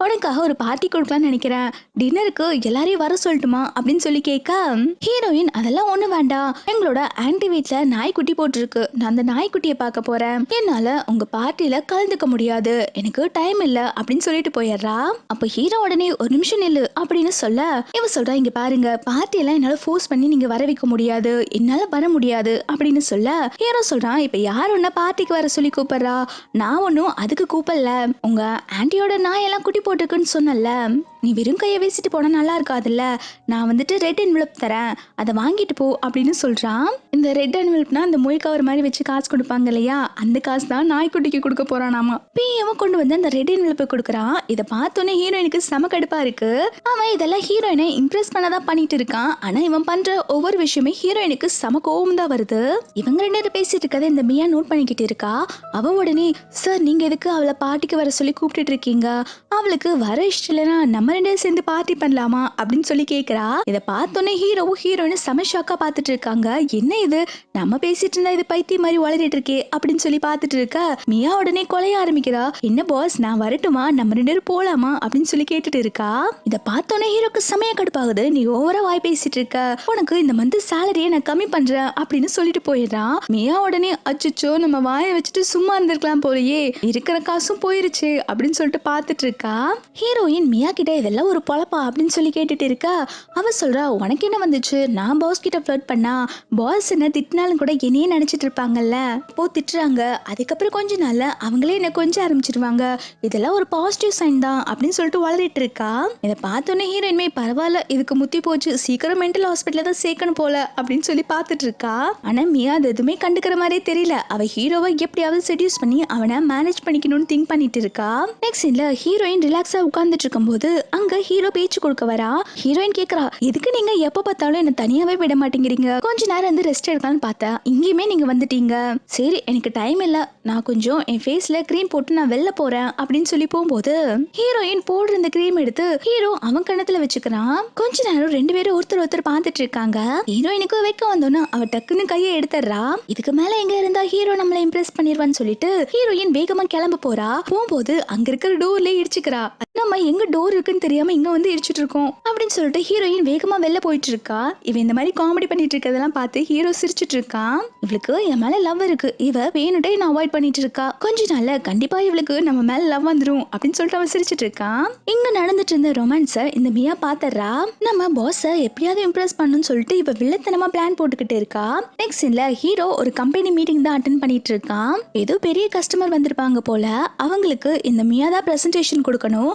உனக்காக ஒரு பார்ட்டி கொடுக்கலாம்னு நினைக்கிறேன். டின்னருக்கு எல்லாரையும் வர சொல்லட்டுமா? அப்படின்னு சொல்லி கேட்க ஹீரோயின் அதெல்லாம் ஒண்ணு வேண்டாம். எங்களோட ஆன்டி வீட்ல நாய்க்குட்டி போட்டிருக்கு. நான் அந்த நாய்க்குட்டியை பார்க்க போறேன். என்னால உங்க பார்ட்டியில கலந்துக்க முடியாது. எனக்கு டைம் இல்ல அப்படின்னு சொல்லிட்டு போயிடுறா. அப்ப ஹீரோ உடனே ஒரு நிமிஷம் நில்லு அப்படின்னு சொல்ல இவ சொல்றா இங்க பாருங்க பார்ட்டி எல்லாம் என்னால ஃபோர்ஸ் பண்ணி நீங்க வர வைக்க முடியாது. என்னால வர முடியாது அப்படின்னு சொல்ல ஹீரோ சொல்றான் இப்ப யார் உன்ன பார்ட்டிக்கு வர சொல்லி கூப்பிடுறா? நான் ஒன்னும் அதுக்கு கூப்பிடல. உங்க ஆண்டியோட நாயெல்லாம் குட்டி போட்டிருக்குன்னு சொன்னல நீ வெறும் கையை வீசிட்டு போனா நல்லா இருக்காதுல்ல? நான் வந்துட்டு ரெட் என்வெலப் தரேன். அதை வாங்கிட்டு போ அப்படின்னு சொல்றான். இந்த ரெட் என்வெலப்னா அந்த மொய் கவர் மாதிரி வச்சு காசு கொடுப்பாங்க இல்லையா? அந்த காசு தான் நாய்க்குட்டிக்கு கொடுக்க போறானாமா. பிஎம் கொண்டு வந்து அந்த ரெட் என்வெலப்பை கொடுக்குறான். இதை பார்த்தோன்னே ஹீரோயினுக்கு செம கடுப்பா இருக்கு. அவன் இதெல்லாம் ஹீரோயினை இம்ப்ரெஸ் பண்ணதான் பண்ணிட்டு இருக்கான். ஆனா இவன் பண்ற ஒவ்வொரு விஷயமே ஹீரோயினுக்கு செம கோவம் தான் வருது. இவங்க ரெண்டு பேரும் பேசிட்டு இருக்கதை இந்த மியா நோட் பண்ணிக்கிட்டு இருக்கா? அவன் உடனே சார் நீங்க எதுக்கு அவளை பாட்டிக்கு வர சொல்லி கூப்பிட்டுட்டு இருக்கீங்க? அவளுக்கு வர இஷ்டம் இல்லைன்னா நம்ம நம்ம ரெண்டு சேர்ந்து பார்ட்டி பண்ணலாமா அப்படின்னு சொல்லி கேக்குறா. இதை பார்த்தோன்னே ஹீரோவும் ஹீரோன்னு செம ஷாக்கா பார்த்துட்டு இருக்காங்க. என்ன இது? நம்ம பேசிட்டு இருந்தா இது பைத்தியம் மாதிரி வளரிட்டு இருக்கே அப்படின்னு சொல்லி பார்த்துட்டு இருக்கா. மியா உடனே கொலைய ஆரம்பிக்கிறா. என்ன பாஸ் நான் வரட்டுமா? நம்ம ரெண்டு பேரும் போலாமா? அப்படின்னு சொல்லி கேட்டுட்டு இருக்கா. இதை பார்த்தோன்னே ஹீரோக்கு செமையா கடுப்பாகுது. நீ ஓவரா வாய் பேசிட்டு இருக்க. உனக்கு இந்த மந்த் சேலரியை நான் கம்மி பண்றேன் அப்படின்னு சொல்லிட்டு போயிடுறான் மியா உடனே அச்சுச்சோ நம்ம வாயை வச்சுட்டு சும்மா இருந்திருக்கலாம் போலயே. இருக்கிற காசும் போயிருச்சு அப்படின்னு சொல்லிட்டு பார்த்துட்டு இருக்கா. ஹீரோயின் மியா கிட்ட இதெல்லாம் ஒரு பொழப்பா அப்படின்னு சொல்லி கேட்டுட்டு இருக்கா? அவ சொல்றா உனக்கு என்ன வந்துச்சு? நான் பாஸ் கிட்ட ஃப்ளர்ட் பண்ணா பாஸ் என்ன திட்டினாலும் கூட என்னையே நினைச்சிட்டு இருப்பாங்கல்ல? போ திட்டுறாங்க. அதுக்கப்புறம் கொஞ்ச நாள்ல அவங்களே என்ன கொஞ்சம் ஆரம்பிச்சிருவாங்க. இதெல்லாம் ஒரு பாசிட்டிவ் சைன் தான் அப்படின்னு சொல்லிட்டு வளரிட்டு இருக்கா. இதை பார்த்தோன்னே ஹீரோயின்மே பரவாயில்ல இதுக்கு முத்தி போச்சு. சீக்கிரம் மென்டல் ஹாஸ்பிட்டல தான் சேர்க்கணும் போல அப்படின்னு சொல்லி பார்த்துட்டு இருக்கா. ஆனா மியா அது எதுவுமே கண்டுக்கிற மாதிரியே தெரியல. அவ ஹீரோவை எப்படியாவது செடியூஸ் பண்ணி அவனை மேனேஜ் பண்ணிக்கணும்னு திங்க் பண்ணிட்டு இருக்கா. நெக்ஸ்ட் சீன்ல ஹீரோயின் ரிலாக்ஸா உட்கார்ந்துட்டு இருக்கும்போது அங்க ஹீரோ பேச்சு கொடுக்க வரா? ஹீரோயின் கேக்குறா எதுக்கு நீங்க எப்ப பார்த்தாலும் என்ன தனியாவே விட மாட்டேங்கிறீங்க? கொஞ்ச நேரம் வந்து ரெஸ்ட் எடுக்கலாம்னு பார்த்தா இங்கேயுமே நீங்க வந்துட்டீங்க. சரி எனக்கு டைம் இல்ல. நான் கொஞ்சம் என் ஃபேஸ்ல க்ரீம் போட்டு நான் வெளில போறேன் அப்படின்னு சொல்லி போகும்போது ஹீரோயின் போடுற இந்த க்ரீம் எடுத்து ஹீரோ அவன் கணத்துல வச்சுக்கிறான். கொஞ்ச நேரம் ரெண்டு பேரும் ஒருத்தர் ஒருத்தர் பார்த்துட்டு இருக்காங்க. ஹீரோயினுக்கு வைக்க வந்தோன்னு அவ டக்குன்னு கையை எடுத்துறா இதுக்கு மேல எங்க இருந்தா ஹீரோ நம்மள இம்ப்ரெஸ் பண்ணிடுவான்னு சொல்லிட்டு ஹீரோயின் வேகமா கிளம்ப போறா. போகும்போது அங்க இருக்கிற டோர்ல இடிச்சுக்கிறா. நம்ம எங்க டோர் இருக்குன்னு தெரியாம இங்க வந்து இடிச்சிட்டு இருக்கோம் அப்படின்னு சொல்லிட்டு ஹீரோயின் வேகமா வெளில போயிட்டு இருக்கா? இவ இந்த மாதிரி காமெடி பண்ணிட்டு இருக்கதெல்லாம் பார்த்து ஹீரோ சிரிச்சிட்டு இருக்கான் இவளுக்கு என் மேல லவ் இருக்கு. இவ வேணுட்டே நான் அவாய்ட் பண்ணிட்டு இருக்கா? கொஞ்ச நாள்ல கண்டிப்பா இவளுக்கு நம்ம மேல லவ் வந்துரும் அப்படின்னு சொல்லிட்டு அவன் சிரிச்சிட்டு இருக்கான் இங்க நடந்துட்டு இருந்த ரொமான்ஸ இந்த மியா பாத்தர்றா நம்ம பாஸ எப்படியாவது இம்ப்ரெஸ் பண்ணணும்னு சொல்லிட்டு இவ வில்லத்தனமா பிளான் போட்டுக்கிட்டு இருக்கா? நெக்ஸ்ட் இல்ல ஹீரோ ஒரு கம்பெனி மீட்டிங் தான் அட்டன் பண்ணிட்டு இருக்கான். ஏதோ பெரிய கஸ்டமர் வந்திருப்பாங்க போல. அவங்களுக்கு இந்த மியா தான் பிரசன்டேஷன் கொடுக்கணும்.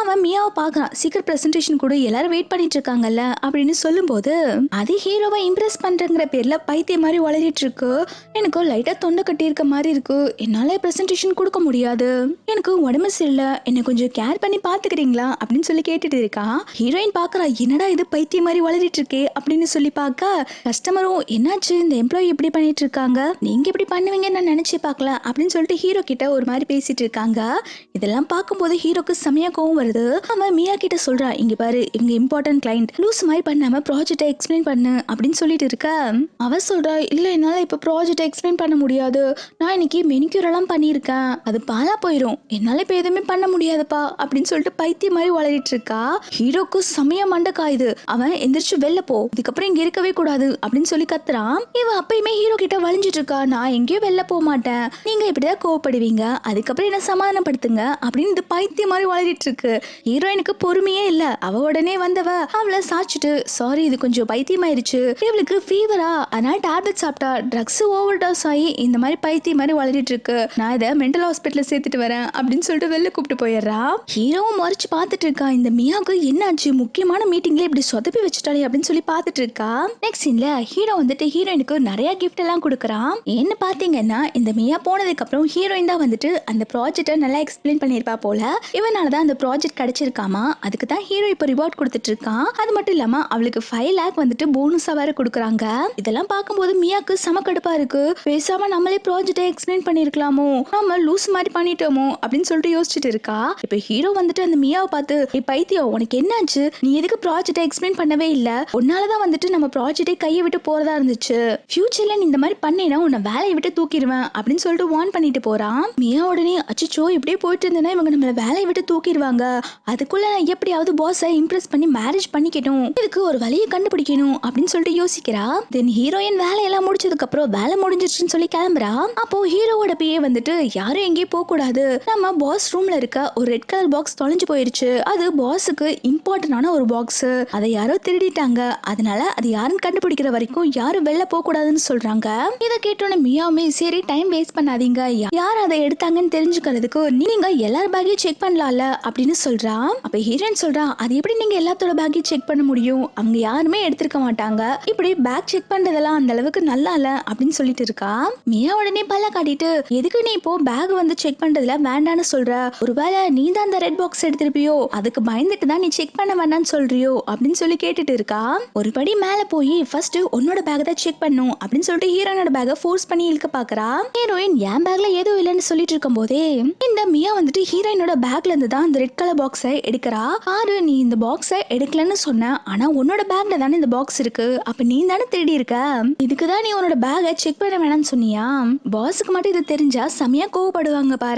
அவன் மியாவை பார்க்கறான். சீக்கிரம் ப்ரெசன்டேஷன் கொடு எல்லாரும் வெயிட் பண்ணிட்டு இருக்காங்கல்ல அப்படின்னு சொல்லும்போது அது ஹீரோவை இம்ப்ரெஸ் பண்ணுறங்கிற பேரில் பைத்தியம் மாதிரி வளரிட்டு இருக்கு. எனக்கு லைட்டாக தொண்டை கட்டி இருக்க மாதிரி இருக்கு. என்னால் ப்ரெசன்டேஷன் கொடுக்க முடியாது. எனக்கு உடம்பு சரியில்லை. என்னை கொஞ்சம் கேர் பண்ணி பார்த்துக்கிறீங்களா? அப்படின்னு சொல்லி கேட்டுட்டு இருக்கா. ஹீரோயின் பார்க்குறா என்னடா இது பைத்தியம் மாதிரி வளரிட்டு இருக்கே? அப்படின்னு சொல்லி பார்க்க கஸ்டமரும் என்னாச்சு? இந்த எம்ப்ளாயி இப்படி பண்ணிட்டு இருக்காங்க. நீங்க இப்படி பண்ணுவீங்கன்னு நான் நினச்சி பார்க்கல. அப்படின்னு சொல்லிட்டு ஹீரோ கிட்ட ஒரு மாதிரி பேசிட்டு இருக்காங்க. இதெல்லாம் பார்க்கும்போது ஹீரோக்கு செமையா கோவம் வருது. அவன் மியா கிட்ட சொல்றா இங்க பாரு இவங்க இம்பார்ட்டன்ட் கிளைண்ட் லூஸ் மாதிரி பண்ணாம ப்ராஜெக்டை எக்ஸ்பிளைன் பண்ணு அப்படின்னு சொல்லிட்டு இருக்க. அவ சொல்றா இல்ல என்னால இப்ப ப்ராஜெக்டை எக்ஸ்பிளைன் பண்ண முடியாது. நான் இன்னைக்கு மெனிக்யூர் எல்லாம் பண்ணியிருக்கேன். அது பாலா போயிடும் என்னால இப்ப எதுவுமே பண்ண முடியாதுப்பா அப்படின்னு சொல்லிட்டு பைத்தியம் மாதிரி வளரிட்டு இருக்கா. ஹீரோக்கு சமய மண்டக்கா இது அவன் எந்திரிச்சு வெளில போ. இதுக்கப்புறம் இங்க இருக்கவே கூடாது அப்படின்னு சொல்லி கத்துறான். இவன் அப்பயுமே ஹீரோ கிட்ட வளைஞ்சிட்டு இருக்கா. நான் எங்கேயும் வெளில போக மாட்டேன். நீங்க இப்படிதான் கோவப்படுவீங்க. அதுக்கப்புறம் என்ன சமாதானப்படுத்துங்க? அப்படின்னு இது பைத்தியம் மாதிரி வளரிட்டு இருக்கு. ஹீரோயினுக்கு பொறுமையே இல்ல. அவ உடனே வந்தவ அவளை சாச்சிட்டு சாரி இது கொஞ்சம் பைத்தியமாயிருச்சு. இவளுக்கு ஃபீவரா அதனால டேப்லெட் சாப்பிட்டா ட்ரக்ஸ் ஓவர் டோஸ் ஆகி இந்த மாதிரி பைத்தியம் மாதிரி வளரிட்டு இருக்கு. நான் இதை மென்டல் ஹாஸ்பிட்டல்ல சேர்த்துட்டு வரேன் அப்படின்னு சொல்லிட்டு வெளில கூப்பிட்டு போயிடுறா. ஹீரோவும் முறைச்சு பார்த்துட்டு இருக்கா. இந்த மியாவுக்கு என்னாச்சு? முக்கியமான மீட்டிங்ல இப்படி சொதப்பி வச்சுட்டாலே அப்படின்னு சொல்லி பார்த்துட்டு இருக்கா. நெக்ஸ்ட் சீன்ல ஹீரோ வந்துட்டு ஹீரோயினுக்கு நிறைய கிஃப்ட் எல்லாம் கொடுக்குறான் என்ன பாத்தீங்கன்னா இந்த மியா போனதுக்கு அப்புறம் ஹீரோயின் தான் வந்துட்டு அந்த ப்ராஜெக்ட்டை நல்லா எக்ஸ்பிளைன் பண்ணியிருப்பா போல. இவனால தான் அந்த ப்ராஜெக்ட் கிடைச்சிருக்காமா? அதுக்கு தான் ஹீரோ இப்போ ரிவார்ட் கொடுத்துட்டு இருக்கான் அது மட்டும் இல்லாம அவளுக்கு ஃபைவ் லேக் வந்துட்டு போனஸா வேற கொடுக்குறாங்க. இதெல்லாம் பார்க்கும்போது மியாக்கு செம கடுப்பா இருக்கு. பேசாம நம்மளே ப்ராஜெக்டை எக்ஸ்பிளைன் பண்ணிருக்கலாமோ? நம்ம லூஸ் மாதிரி பண்ணிட்டோமோ? அப்படின்னு சொல்லிட்டு யோசிச்சுட்டு இருக்கா. இப்போ ஹீரோ வந்துட்டு அந்த மியாவை பார்த்து நீ பைத்தியம் உனக்கு என்னாச்சு? நீ எதுக்கு ப்ராஜெக்ட்டை எக்ஸ்பிளைன் பண்ணவே இல்ல? உன்னாலதான் வந்துட்டு நம்ம ப்ராஜெக்டே கையை விட்டு போறதா இருந்துச்சு. ஃபியூச்சர்ல நீ இந்த மாதிரி பண்ணேன்னா உன்னை வேலையை விட்டு தூக்கிடுவேன். அப்படின்னு சொல்லிட்டு வார்ன் பண்ணிட்டு போறான். மியா உடனே அச்சோ இப்படியே போயிட்டு இருந்தேன்னா இவங்க நம்மள வேலையை விட்டு தூக்கிடுவாங்க. அதுக்குள்ள நான் எப்படியாவது பாஸை இம்ப்ரெஸ் பண்ணி மேரேஜ் பண்ணிக்கணும். இதுக்கு ஒரு வழியை கண்டுபிடிக்கணும் அப்படின்னு சொல்லிட்டு யோசிக்கிறா. தென் ஹீரோயின் வேலையெல்லாம் முடிச்சதுக்கு அப்புறம் வேலை முடிஞ்சிருச்சுன்னு சொல்லி கிளம்புறா. அப்போ ஹீரோவோட பேயே வந்துட்டு யாரும் எங்கேயும் போக கூடாது நம்ம பாஸ் ரூம்ல இருக்க ஒரு ரெட் கலர் பாக்ஸ் தொலைஞ்சு போயிருச்சு. அது பாஸுக்கு இம்பார்ட்டன்டான ஒரு பாக்ஸ் அதை யாரோ திருடிட்டாங்க. அதனால அது யாருன்னு கண்டுபிடிக்கிற வரைக்கும் யாரும் வெளில போக கூடாதுன்னு சொல்றாங்க. இதை கேட்டோன்னு மியாவுமே சரி டைம் வேஸ்ட் பண்ணாதீங்க. யார் அதை எடுத்தாங்கன்னு தெரிஞ்சுக்கிறதுக்கு நீங்க எல்லார் பேக்கையும் செக் பண்ணலாம்ல அப்படின்னு சொல்றா அப்ப ஹீரோயின் சொல்றா அது எப்படி நீங்க எல்லாத்தோட பேக்கையும் செக் பண்ண முடியும்? அவங்க யாருமே எடுத்திருக்க மாட்டாங்க. இப்படி பேக் செக் பண்றதெல்லாம் அந்த அளவுக்கு நல்லா இல்ல அப்படின்னு சொல்லிட்டு இருக்கா. மியா உடனே பல்ல காட்டிட்டு எதுக்கு நீ இப்போ பேக் வந்து செக் பண்றதுல வேண்டான்னு சொல்ற? ஒருவேளை நீ தான் அந்த ரெட் பாக்ஸ் எடுத்திருப்பியோ? அதுக்கு பயந்துட்டு தான் நீ செக் பண்ண வேண்டாம்னு சொல்றியோ? அப்படின்னு சொல்லி கேட்டுட்டு இருக்கா. ஒரு படி மேல போய் ஃபர்ஸ்ட் உன்னோட பேக் தான் செக் பண்ணும் அப்படின்னு சொல்லிட்டு ஹீரோனோட பேக்கை ஃபோர்ஸ் பண்ணி இழுக்க பாக்குறா. ஹீரோயின் என் பேக்ல எதுவும் இல்லைன்னு சொல்லிட்டு இருக்கும் போதே இந்த மியா வந்துட்டு ஹீரோயினோட பேக்ல இருந்து தான் அந்த ரெட் கலர் பாக்ஸை எடுக்கிறா? பாரு நீ இந்த பாக்ஸை எடுக்கலன்னு சொன்ன. ஆனா உன்னோட பேக்ல தானே இந்த பாக்ஸ் இருக்கு. அப்ப நீ தானே திருடி இருக்க? இதுக்கு தான் நீ உன்னோட பேகை செக் பண்ண வேணாம்னு சொன்னியா? பாஸுக்கு மட்டும் இது தெரிஞ்சா செமையா கோவப்படுவாங்க பாரு.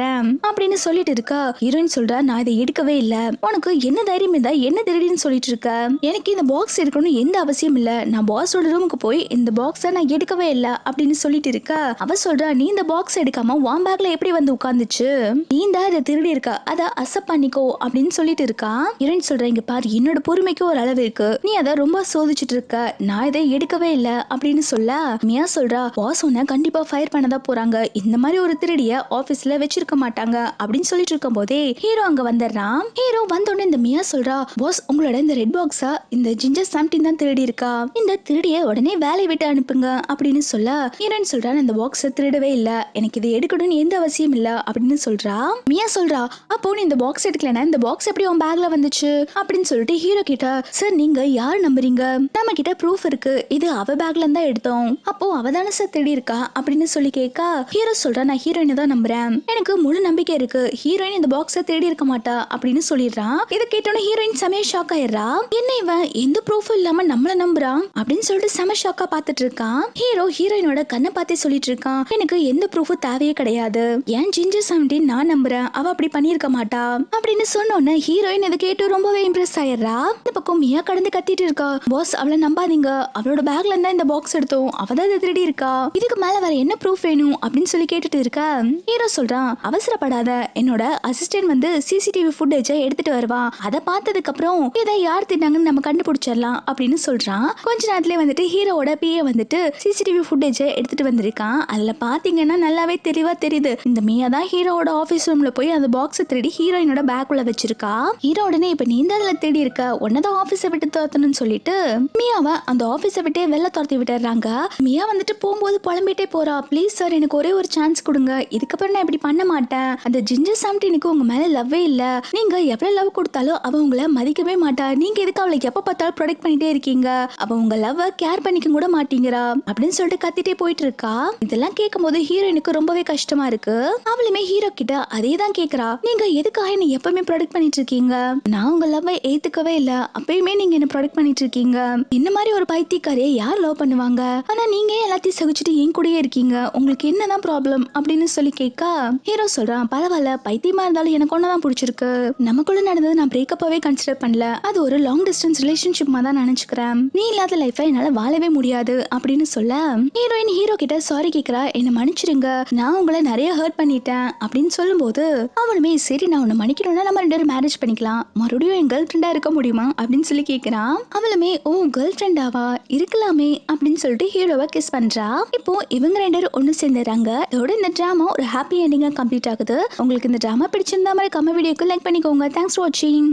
அப்படின்னு சொல்லிட்டு இருக்க. ஹீரோயின் சொல்றா நான் இதை எடுக்கவே இல்ல. உனக்கு என்ன தைரியம் இருந்தா என்ன திருடின்னு சொல்லிட்டு இருக்க? எனக்கு இந்த பாக்ஸ் இருக்கணும்னு எந்த அவசியம் இல்ல. நான் பாஸோட ரூமுக்கு போய் இந்த பாக்ஸை நான் எடுக்கவே இல்ல அப்படின்னு சொல்லிட்டு இருக்க. அவ சொல்றா நீ இந்த பாக்ஸ் எடுக்காம உன் பேக்ல எப்படி வந்து உட்கார்ந்துச்சு? நீ தான் இதை திருடி இருக்க. அதை அசப் பண்ணிக்கோ அப்படின்னு சொல்லிட்டு இருக்கா? இரண்டு சொல்றா இங்க பாரு என்னோட பொறுமைக்கு ஒரு அளவு இருக்கு. நீ அதை ரொம்ப சோதிச்சுட்டு இருக்க. நான் இதை எடுக்கவே இல்ல அப்படின்னு சொல்ல மியா சொல்றா. பாஸ் உன்ன கண்டிப்பா ஃபயர் பண்ணதா போறாங்க. இந்த மாதிரி ஒரு திருடிய ஆபீஸ்ல வச்சிருக்க மாட்டாங்க அப்படின்னு சொல்லிட்டு இருக்கும் போதே ஹீரோ அங்க வந்துடுறான் ஹீரோ வந்தோடனே இந்த மியா சொல்றா பாஸ் உங்களோட இந்த ரெட் பாக்ஸா இந்த ஜிஞ்சர் சாம்டின் தான் திருடி இருக்கா? இந்த திருடிய உடனே வேலையை விட்டு அனுப்புங்க அப்படின்னு சொல்ல ஹீரோன்னு சொல்றான் இந்த பாக்ஸை திருடவே இல்ல. எனக்கு இதை எடுக்கணும்னு எந்த அவசியம் இல்ல அப்படின்னு சொல்றா. மியா சொல்றா அப்போ நீ இந்த பாக்ஸ் எடுக்கலன்னா இந்த பாக்ஸ் எப்படி உன் பேக்ல வந்துச்சு? அப்படின்னு சொல்லிட்டு ஹீரோ கிட்ட சார் நீங்க யார் நம்புறீங்க? நம்ம கிட்ட ப்ரூஃப் இருக்கு. இது அவ பேக்ல இருந்தா எடுத்தோம். அப்போ அவ தானே சார் தேடி இருக்கா? அப்படின்னு சொல்லி கேட்கா ஹீரோ சொல்றா நான் ஹீரோயினை தான் நம்புறேன். எனக்கு முழு நம்பிக்கை இருக்கு. ஹீரோயின் இந்த பாக்ஸை தேடி இருக்க மாட்டா. அப்படின்னு சொல்லிடுறான் இதை கேட்டோன்னே ஹீரோயின் செமைய ஷாக் ஆயிடுறா. என்ன இவன் எந்த ப்ரூஃபும் இல்லாம நம்மள நம்புறான் அப்படின்னு சொல்லிட்டு செம ஷாக்கா பார்த்துட்டு இருக்கான் ஹீரோ ஹீரோயினோட கண்ணை பார்த்தே சொல்லிட்டு இருக்கான் எனக்கு எந்த ப்ரூஃபும் தேவையே கிடையாது. ஏன் ஜிஞ்சர் செவன்டீன் நான் நம்புறேன். அவ அப்படி பண்ணியிருக்க மாட்டா. அப்படின்னு சொன்னோன்னே ஹீரோயின் இதை கேட்டு ரொம்பவே இம்ப்ரெஸ் ஆயிடுறா. இந்த பக்கம் மியா கடந்து கத்திட்டு இருக்கா. பாஸ் அவளை நம்பாதீங்க. அவளோட பேக்ல இருந்தா இந்த பாக்ஸ் எடுத்தோம். அவ தான் இதை திருடி இருக்கா. இதுக்கு மேல வேற என்ன ப்ரூஃப் வேணும் அப்படின்னு சொல்லி கேட்டுட்டு இருக்க. ஹீரோ சொல்றான் அவசரப்படாத. என்னோட அசிஸ்டன்ட் வந்து சிசிடிவி ஃபுட்டேஜை எடுத்துட்டு வருவான் அதை பார்த்ததுக்கு அப்புறம் இதை யார் தின்னாங்கன்னு நம்ம கண்டுபிடிச்சிடலாம் அப்படின்னு சொல்றான். கொஞ்ச நேரத்துல வந்துட்டு ஹீரோவோட பிஏ வந்துட்டு சிசிடிவி ஃபுட்டேஜை எடுத்துட்டு வந்திருக்கான். அதுல பாத்தீங்கன்னா நல்லாவே தெளிவா தெரியுது. இந்த மியா தான் ஹீரோவோட ஆபீஸ் ரூம்ல போய் அந்த பாக்ஸ் திருடி ஹீரோயினோட பேக்குள்ள வச்சிருக்கா? ஹீரோ உடனே இப்ப நீ தான் அதுல தேடி இருக்க. உன்னதான் ஆபீஸை விட்டு துரத்தணும்னு சொல்லிட்டு மியாவை அந்த ஆபீஸை விட்டே வெளில துரத்தி விட்டுறாங்க. மியா வந்துட்டு போகும்போது புலம்பிட்டே போறா. ப்ளீஸ் சார் எனக்கு ஒரே ஒரு சான்ஸ் கொடுங்க. இதுக்கப்புறம் நான் இப்படி பண்ண மாட்டேன். அந்த ஜிஞ்சர் சாம்டினுக்கு உங்க மேல லவ்வே இல்ல. நீங்க எவ்வளவு லவ் கொடுத்தாலும் அவ உங்களை மதிக்கவே மாட்டா. நீங்க எதுக்கு அவளை எப்ப பார்த்தாலும் ப்ரொடெக்ட் பண்ணிட்டே இருக்கீங்க? அவ உங்க லவ் கேர் பண்ணிக்க கூட மாட்டீங்கிறா. அப்படின்னு சொல்லிட்டு கத்திட்டே போயிட்டு இருக்கா. இதெல்லாம் கேட்கும் போது ஹீரோயினுக்கு ரொம்பவே கஷ்டமா இருக்கு. அவளுமே ஹீரோ கிட்ட அதே தான் கேக்குறா. நீங்க எதுக்காக என்ன எப்பவுமே ப்ராடக்ட் பண்ணிட்டு இருக்கீங்க நான் உங்க லவ்வை ஏத்துக்கவே இல்ல. அப்பயுமே நீங்க என்ன ப்ராடக்ட் பண்ணிட்டு இருக்கீங்க என்ன மாதிரி ஒரு பைத்தியக்காரையை யார் லவ் பண்ணுவாங்க? ஆனா நீங்க எல்லாத்தையும் சகிச்சுட்டு என் கூடயே இருக்கீங்க? உங்களுக்கு என்னதான் ப்ராப்ளம் அப்படின்னு சொல்லி கேட்க ஹீரோ சொல்றான் பரவாயில்ல பைத்தியமா இருந்தாலும் எனக்கு ஒன்னதான் பிடிச்சிருக்கு. நமக்குள்ள நடந்தது நான் பிரேக்கப்பாவே கன்சிடர் பண்ணல. அது ஒரு லாங் டிஸ்டன்ஸ் ரிலேஷன்ஷிப் தான் நினைச்சுக்கிறேன். நீ இல்லாத லைஃபை என்னால வாழவே முடியாது. அப்படின்னு சொல்ல ஹீரோயின் ஹீரோ கிட்ட சாரி கேக்குறா. என்ன மன்னிச்சிருங்க. நான் உங்களை நிறைய ஹர்ட் பண்ணிட்டேன். அப்படின்னு சொல்லும்போது அவனுமே சரி நான் உன்னை மன்னிக்கணும்னா நம்ம ரெண்டு மேரேஜ் பண்ணிக்கலாம். மறுபடியும் என் கேர்ள் ஃப்ரெண்டா இருக்க முடியுமா? அப்படின்னு சொல்லி கேட்குறான் அவளுமே ஓ கேர்ள் ஃப்ரெண்டாவா இருக்கலாமே அப்படின்னு சொல்லிட்டு ஹீரோவை கிஸ் பண்றா. இப்போ இவங்க ரெண்டு பேரும் ஒன்று சேர்ந்துறாங்க இதோட இந்த ட்ராமா ஒரு ஹாப்பி எண்டிங்கா கம்ப்ளீட் ஆகுது. உங்களுக்கு இந்த ட்ராமா பிடிச்சிருந்தா மாதிரி கம்ம வீடியோக்கு லைக் பண்ணிக்கோங்க. தேங்க்ஸ் ஃபார் வாட்சிங்